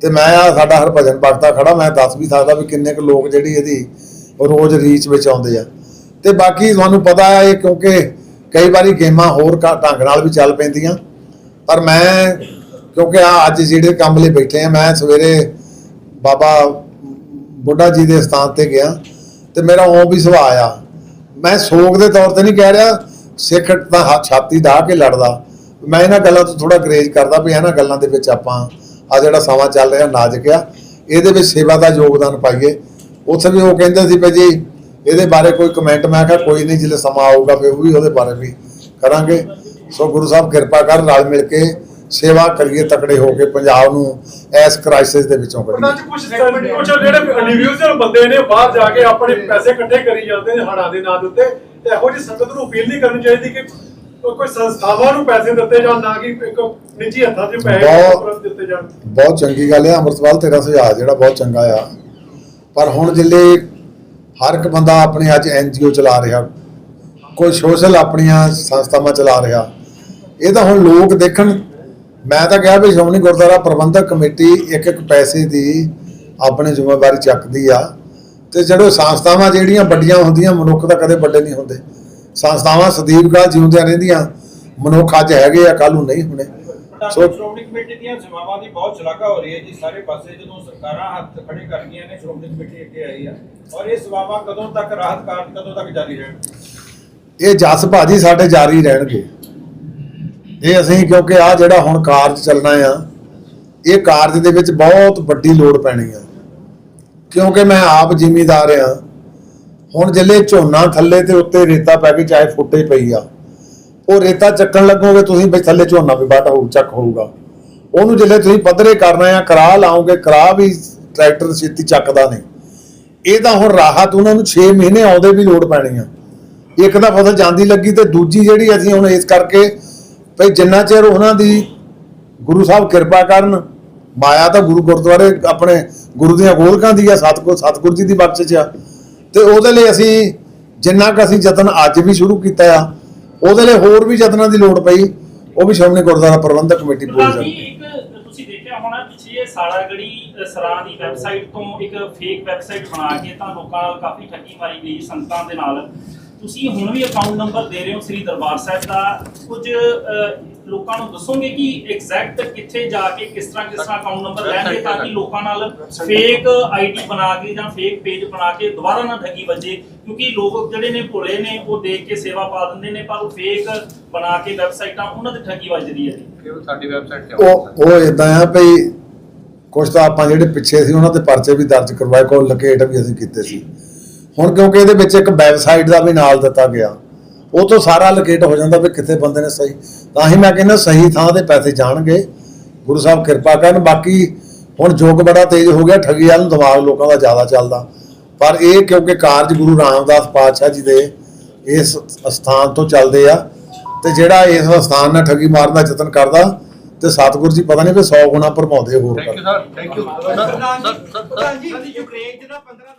ਤੇ ਮੈਂ ਆ, ਸਾਡਾ ਹਰਭਜਨ ਭਗਤਾ ਖੜਾ, ਮੈਂ ਦੱਸ ਵੀ ਸਕਦਾ ਵੀ ਕਿੰਨੇ ਕੁ ਲੋਕ ਜਿਹੜੀ ਇਹਦੀ ਰੋਜ਼ ਰੀਚ ਵਿੱਚ ਆਉਂਦੇ ਆ। ਤੇ ਬਾਕੀ ਤੁਹਾਨੂੰ ਪਤਾ ਹੈ ਇਹ ਕਿਉਂਕਿ ਕਈ ਵਾਰੀ ਗੇਮਾਂ ਹੋਰ ਘ- ਢੰਗ ਨਾਲ ਵੀ ਚੱਲ ਪੈਂਦੀਆਂ। ਪਰ ਮੈਂ, ਕਿਉਂਕਿ ਆ ਅੱਜ ਜਿਹੜੇ ਕੰਮ ਲਈ ਬੈਠੇ ਆ, ਮੈਂ ਸਵੇਰੇ ਬਾਬਾ ਬੁੱਢਾ ਜੀ ਦੇ ਸਥਾਨ ਤੇ ਗਿਆ ਤੇ ਮੇਰਾ ਉਹ ਵੀ ਸੁਭਾਅ ਆ। ਮੈਂ ਸੋਗ ਦੇ ਤੌਰ ਤੇ ਨਹੀਂ ਕਹਿ ਰਿਹਾ, ਸਿੱਖ ਤਾਂ ਹੱਥ ਛਾਤੀ ਢਾ ਕੇ ਲੜਦਾ। ਮੈਂ ਇਹਨਾਂ ਗੱਲਾਂ ਤੋਂ ਥੋੜਾ ਗਰੇਜ ਕਰਦਾ ਵੀ ਇਹਨਾਂ ਗੱਲਾਂ ਦੇ ਵਿੱਚ ਆਪਾਂ ਆ ਜਿਹੜਾ ਸਮਾਂ ਚੱਲ ਰਿਹਾ ਨਾਜ਼ੁਕ ਆ, ਇਹਦੇ ਵਿੱਚ ਸੇਵਾ ਦਾ ਯੋਗਦਾਨ ਪਾਈਏ। ਉੱਥੇ ਵੀ ਉਹ ਕਹਿੰਦੇ ਸੀ ਵੀ ਜੀ ਇਹਦੇ ਬਾਰੇ ਕੋਈ ਕਮੈਂਟ ਮੈਂ ਕਿਹਾ ਕੋਈ ਨਹੀਂ ਜਦੋਂ ਸਮਾਂ ਆਊਗਾ ਫਿਰ ਉਹ ਵੀ ਉਹਦੇ ਬਾਰੇ ਵੀ ਕਰਾਂਗੇ। ਸੋ ਗੁਰੂ ਸਾਹਿਬ ਕਿਰਪਾ ਕਰ ਰਲ ਮਿਲ ਕੇ ਸੇਵਾ ਕਰੀਏ ਤਕੜੇ ਹੋ ਕੇ ਪੰਜਾਬ ਨੂੰ ਇਸ ਕ੍ਰਾਈਸਿਸ ਦੇ ਵਿੱਚੋਂ ਉਹਨਾਂ ਕੱਢੀਏ ਚ ਕੁਝ ਕੁਝ ਜਿਹੜੇ ਇੰਡੀਵਿਜੂਅਲ ਬੰਦੇ ਨੇ ਬਾਹਰ ਜਾ ਕੇ ਆਪਣੇ ਪੈਸੇ ਇਕੱਠੇ ਕਰੀ ਜਾਂਦੇ ਨੇ ਹੜਾਂ ਦੇ ਨਾਂ ਦੇ ਉੱਤੇ ਤੇ ਇਹੋ ਜਿਹੀ ਸੰਗਤ ਨੂੰ ਅਪੀਲ ਨਹੀਂ ਕਰਨੀ ਚਾਹੀਦੀ ਕਿ ਕੋਈ ਕੋਈ ਸੰਸਥਾਵਾਂ ਨੂੰ ਪੈਸੇ ਦਿੱਤੇ ਜਾਣ ਨਾ ਕਿ ਇੱਕ ਨਿੱਜੀ ਹੱਥਾਂ 'ਚ ਪੈਸੇ ਬਹੁਤ- ਦਿੱਤੇ ਜਾਣ। ਬਹੁਤ ਚੰਗੀ ਗੱਲ ਹੈ ਅੰਮ੍ਰਿਤਪਾਲ ਤੇਰਾ ਸੁਝਾਅ ਜਿਹੜਾ ਬਹੁਤ ਚੰਗਾ ਆ। ਪਰ ਹੁਣ ਜਿੱਲੇ ਹਰ ਇੱਕ ਬੰਦਾ ਆਪਣੇ ਅੱਜ ਐਨਜੀਓ ਚਲਾ ਰਿਹਾ, ਕੋਈ ਸੋਸ਼ਲ ਆਪਣੀਆਂ ਸੰਸਥਾਵਾਂ ਚਲਾ ਰਿਹਾ, ਇਹ ਤਾਂ ਹੁਣ ਲੋਕ ਦੇਖਣ, ਮੈਂ ਤਾਂ ਕਿਹਾ ਵੀ ਸ਼੍ਰੋਮਣੀ ਗੁਰਦੁਆਰਾ ਪ੍ਰਬੰਧਕ ਕਮੇਟੀ ਇੱਕ ਇੱਕ ਪੈਸੇ ਦੀ ਆਪਣੀ ਜ਼ਿੰਮੇਵਾਰੀ ਚੱਕਦੀ ਆ ਤੇ ਜਿਹੜੇ ਸੰਸਥਾਵਾਂ ਜਿਹੜੀਆਂ ਵੱਡੀਆਂ ਹੁੰਦੀਆਂ, ਮਨੁੱਖ ਤਾਂ ਕਦੇ ਵੱਡੇ ਨਹੀਂ ਹੁੰਦੇ। ਸੰਸਥਾਵਾਂ ਸਦੀਵ ਕਾਲ ਜਿਉਂਦੀਆਂ ਰਹਿੰਦੀਆਂ, ਮਨੁੱਖ ਅੱਜ ਹੈਗੇ ਆ ਕੱਲ ਨੂੰ ਨਹੀਂ ਹੋਣੇ। ਸੋ ਸ਼੍ਰੋਮਣੀ ਕਮੇਟੀ ਦੀਆਂ ਸੇਵਾਵਾਂ ਦੀ ਬਹੁਤ ਸ਼ਲਾਘਾ ਹੋ ਰਹੀ ਹੈ ਜੀ। ਸਾਰੇ ਪਾਸੇ ਜਦੋਂ ਸਰਕਾਰਾਂ ਹੱਥ ਖੜੇ ਕਰ ਗਈਆਂ ਨੇ ਸ਼੍ਰੋਮਣੀ ਕਮੇਟੀ ਅੱਗੇ ਆਈ ਆ। ਔਰ ਇਹ ਸੇਵਾਵਾਂ ਕਦੋਂ ਤੱਕ ਰਾਹਤ ਕਾਰਜ ਕਦੋਂ ਤੱਕ ਜਾਰੀ ਰਹਿਣਗੇ ਇਹ ਜਸ ਭਾਜੀ ਸਾਡੇ ਜਾਰੀ ਰਹਿਣਗੇ। ਇਹ ਅਸੀਂ ਕਿਉਂਕਿ ਆ ਜਿਹੜਾ ਹੁਣ ਕਾਰਜ ਚੱਲਣਾ ਆ ਇਹ ਕਾਰਜ ਦੇ ਵਿੱਚ ਬਹੁਤ ਵੱਡੀ ਲੋੜ ਪੈਣੀ ਆ। ਕਿਉਂਕਿ ਮੈਂ ਆਪ ਜ਼ਿਮੀਦਾਰ ਆ। ਹੁਣ ਜਿੱਲੇ ਝੋਨਾ ਥੱਲੇ ਤੇ ਉੱਤੇ ਰੇਤਾ ਪੈ ਗਈ ਚਾਹੇ ਫੁੱਟੇ ਪਈ ਆ। ਉਹ ਰੇਤਾ ਚੱਕਣ ਲੱਗੋਗੇ, ਤੁਸੀਂ ਵੀ ਥੱਲੇ ਝੋਨਾ ਵੀ ਵੱਟ ਹੋਊ, ਚੱਕ ਹੋਊਗਾ। ਉਹਨੂੰ ਜਿੱਲੇ ਤੁਸੀਂ ਪੱਧਰੇ ਕਰਨਾ ਆ, ਕਰਾ ਲਾਓਗੇ, ਕਰਾ ਵੀ ਟਰੈਕਟਰ ਛੇਤੀ ਚੱਕਦਾ ਨਹੀਂ। ਇਹ ਤਾਂ ਹੁਣ ਰਾਹਤ ਉਹਨਾਂ ਨੂੰ 6 ਮਹੀਨੇ ਆਉਂਦੇ ਵੀ ਲੋੜ ਪੈਣੀ ਆ। ਇੱਕ ਤਾਂ ਫਸਲ ਜਾਂਦੀ ਲੱਗੀ ਤੇ ਦੂਜੀ ਜਿਹੜੀ ਅਸੀਂ ਹੁਣ ਇਸ ਕਰਕੇ ਭਈ ਜਿੰਨਾ ਚਿਰ ਉਹਨਾਂ ਦੀ ਗੁਰੂ ਸਾਹਿਬ ਕਿਰਪਾ ਕਰਨ, ਮਾਇਆ ਤਾਂ ਗੁਰੂ ਗੁਰਦੁਆਰੇ ਆਪਣੇ ਗੁਰੂ ਦੀਆਂ ਗੋਲਕਾਂ ਦੀ ਆ, ਸਤਗੁਰ ਸਤਗੁਰ ਜੀ ਦੀ ਬਖਸ਼ਿਸ਼ ਆ। ਤੇ ਉਹਦੇ ਲਈ ਅਸੀਂ ਜਿੰਨਾ ਕੁ ਅਸੀਂ ਯਤਨ ਅੱਜ ਵੀ ਸ਼ੁਰੂ ਕੀਤਾ ਆ ਉਹਦੇ ਲਈ ਹੋਰ ਵੀ ਯਤਨਾਂ ਦੀ ਲੋੜ ਪਈ ਉਹ ਵੀ ਸ਼੍ਰੋਮਣੀ ਗੁਰਦੁਆਰਾ ਪ੍ਰਬੰਧਕ ਕਮੇਟੀ ਪੂਰੀ ਕਰਦੀ। ਇੱਕ ਤੁਸੀਂ ਦੇਖਿਆ ਹੋਣਾ ਪਿੱਛੇ ਸਾਲਾਗੜੀ ਸਰਾਂ ਦੀ ਵੈਬਸਾਈਟ ਤੋਂ ਇੱਕ ਫੇਕ ਵੈਬਸਾਈਟ ਬਣਾ ਕੇ ਤਾਂ ਲੋਕਾਂ ਨਾਲ ਕਾਫੀ ਠੱਗੀ ਮਾਰੀ ਗਈ ਸੰਗਤਾਂ ਦੇ ਨਾਲ। ਤੁਸੀਂ ਹੁਣ ਵੀ ਅਕਾਊਂਟ ਨੰਬਰ ਦੇ ਰਹੇ ਹੋ ਸ੍ਰੀ ਦਰਬਾਰ ਸਾਹਿਬ ਦਾ। ਕੁਝ ਲੋਕਾਂ ਨੂੰ ਦੱਸੋਗੇ ਕਿ ਐਗਜ਼ੈਕਟ ਕਿੱਥੇ ਜਾ ਕੇ ਕਿਸ ਤਰ੍ਹਾਂ ਕਿਸ ਤਰ੍ਹਾਂ ਅਕਾਊਂਟ ਨੰਬਰ ਲੈਣਗੇ ਤਾਂ ਕਿ ਲੋਕਾਂ ਨਾਲ ਫੇਕ ਆਈਡੀ ਬਣਾ ਕੇ ਜਾਂ ਫੇਕ ਪੇਜ ਬਣਾ ਕੇ ਦੁਬਾਰਾ ਨਾ ਠੱਗੀ ਵੱਜੇ। ਕਿਉਂਕਿ ਲੋਕ ਜਿਹੜੇ ਨੇ ਭੋਲੇ ਨੇ ਉਹ ਦੇਖ ਕੇ ਸੇਵਾ ਪਾ ਦਿੰਦੇ ਨੇ ਪਰ ਉਹ ਫੇਕ ਬਣਾ ਕੇ ਵੈਬਸਾਈਟਾਂ ਉਹਨਾਂ ਤੇ ਠੱਗੀ ਵੱਜਦੀ ਹੈ। ਜੀ ਕਿ ਉਹ ਸਾਡੀ ਵੈਬਸਾਈਟ ਤੇ ਉਹ ਉਹ ਇਦਾਂ ਆ ਭਈ ਕੁਝ ਤਾਂ ਆਪਾਂ ਜਿਹੜੇ ਪਿੱਛੇ ਸੀ ਉਹਨਾਂ ਤੇ ਪਰਚੇ ਵੀ ਦਰਜ ਕਰਵਾਏ ਕੋਲ ਲੋਕੇਟ ਵੀ ਅਸੀਂ ਕੀਤੇ ਸੀ। ਹੁਣ ਕਿਉਂਕਿ ਇਹਦੇ ਵਿੱਚ ਇੱਕ ਵੈਬਸਾਈਟ ਦਾ ਵੀ ਨਾਲ ਦਿੱਤਾ ਗਿਆ ਉਹ ਤੋਂ ਸਾਰਾ ਲੋਕੇਟ ਹੋ ਜਾਂਦਾ ਵੀ ਕਿੱਥੇ ਬੰਦੇ ਨੇ ਸਹੀ। ਤਾਂ ਹੀ ਮੈਂ ਕਹਿੰਦਾ ਸਹੀ ਥਾਂ ਤੇ ਪੈਸੇ ਜਾਣਗੇ। ਗੁਰੂ ਸਾਹਿਬ ਕਿਰਪਾ ਕਰਨ ਬਾਕੀ ਹੁਣ ਯੁੱਗ ਬੜਾ ਤੇਜ਼ ਹੋ ਗਿਆ ਠੱਗੀ ਵਾਲ ਨੂੰ ਦਿਮਾਗ ਲੋਕਾਂ ਦਾ ਜ਼ਿਆਦਾ ਚੱਲਦਾ। ਪਰ ਇਹ ਕਿਉਂਕਿ ਕਾਰਜ ਗੁਰੂ ਰਾਮਦਾਸ ਪਾਤਸ਼ਾਹ ਜੀ ਦੇ ਇਸ ਸਥਾਨ ਤੋਂ ਚੱਲਦੇ ਆ ਤੇ ਜਿਹੜਾ ਇਸ ਸਥਾਨ ਨਾਲ ਠੱਗੀ ਮਾਰਨ ਦਾ ਯਤਨ ਕਰਦਾ ਤੇ ਸਤਿਗੁਰੂ ਜੀ ਪਤਾ ਨਹੀਂ ਵੀ 100 ਗੁਣਾ ਭਰਮਾਉਂਦੇ ਹੋਰ ਥੈਂਕ ਕਰ you sir thank you sir sir ji sir ਪ੍ਰਧਾਨ ਜੀ ਯੂਕਰੇਨ ਚ ਨਾ 15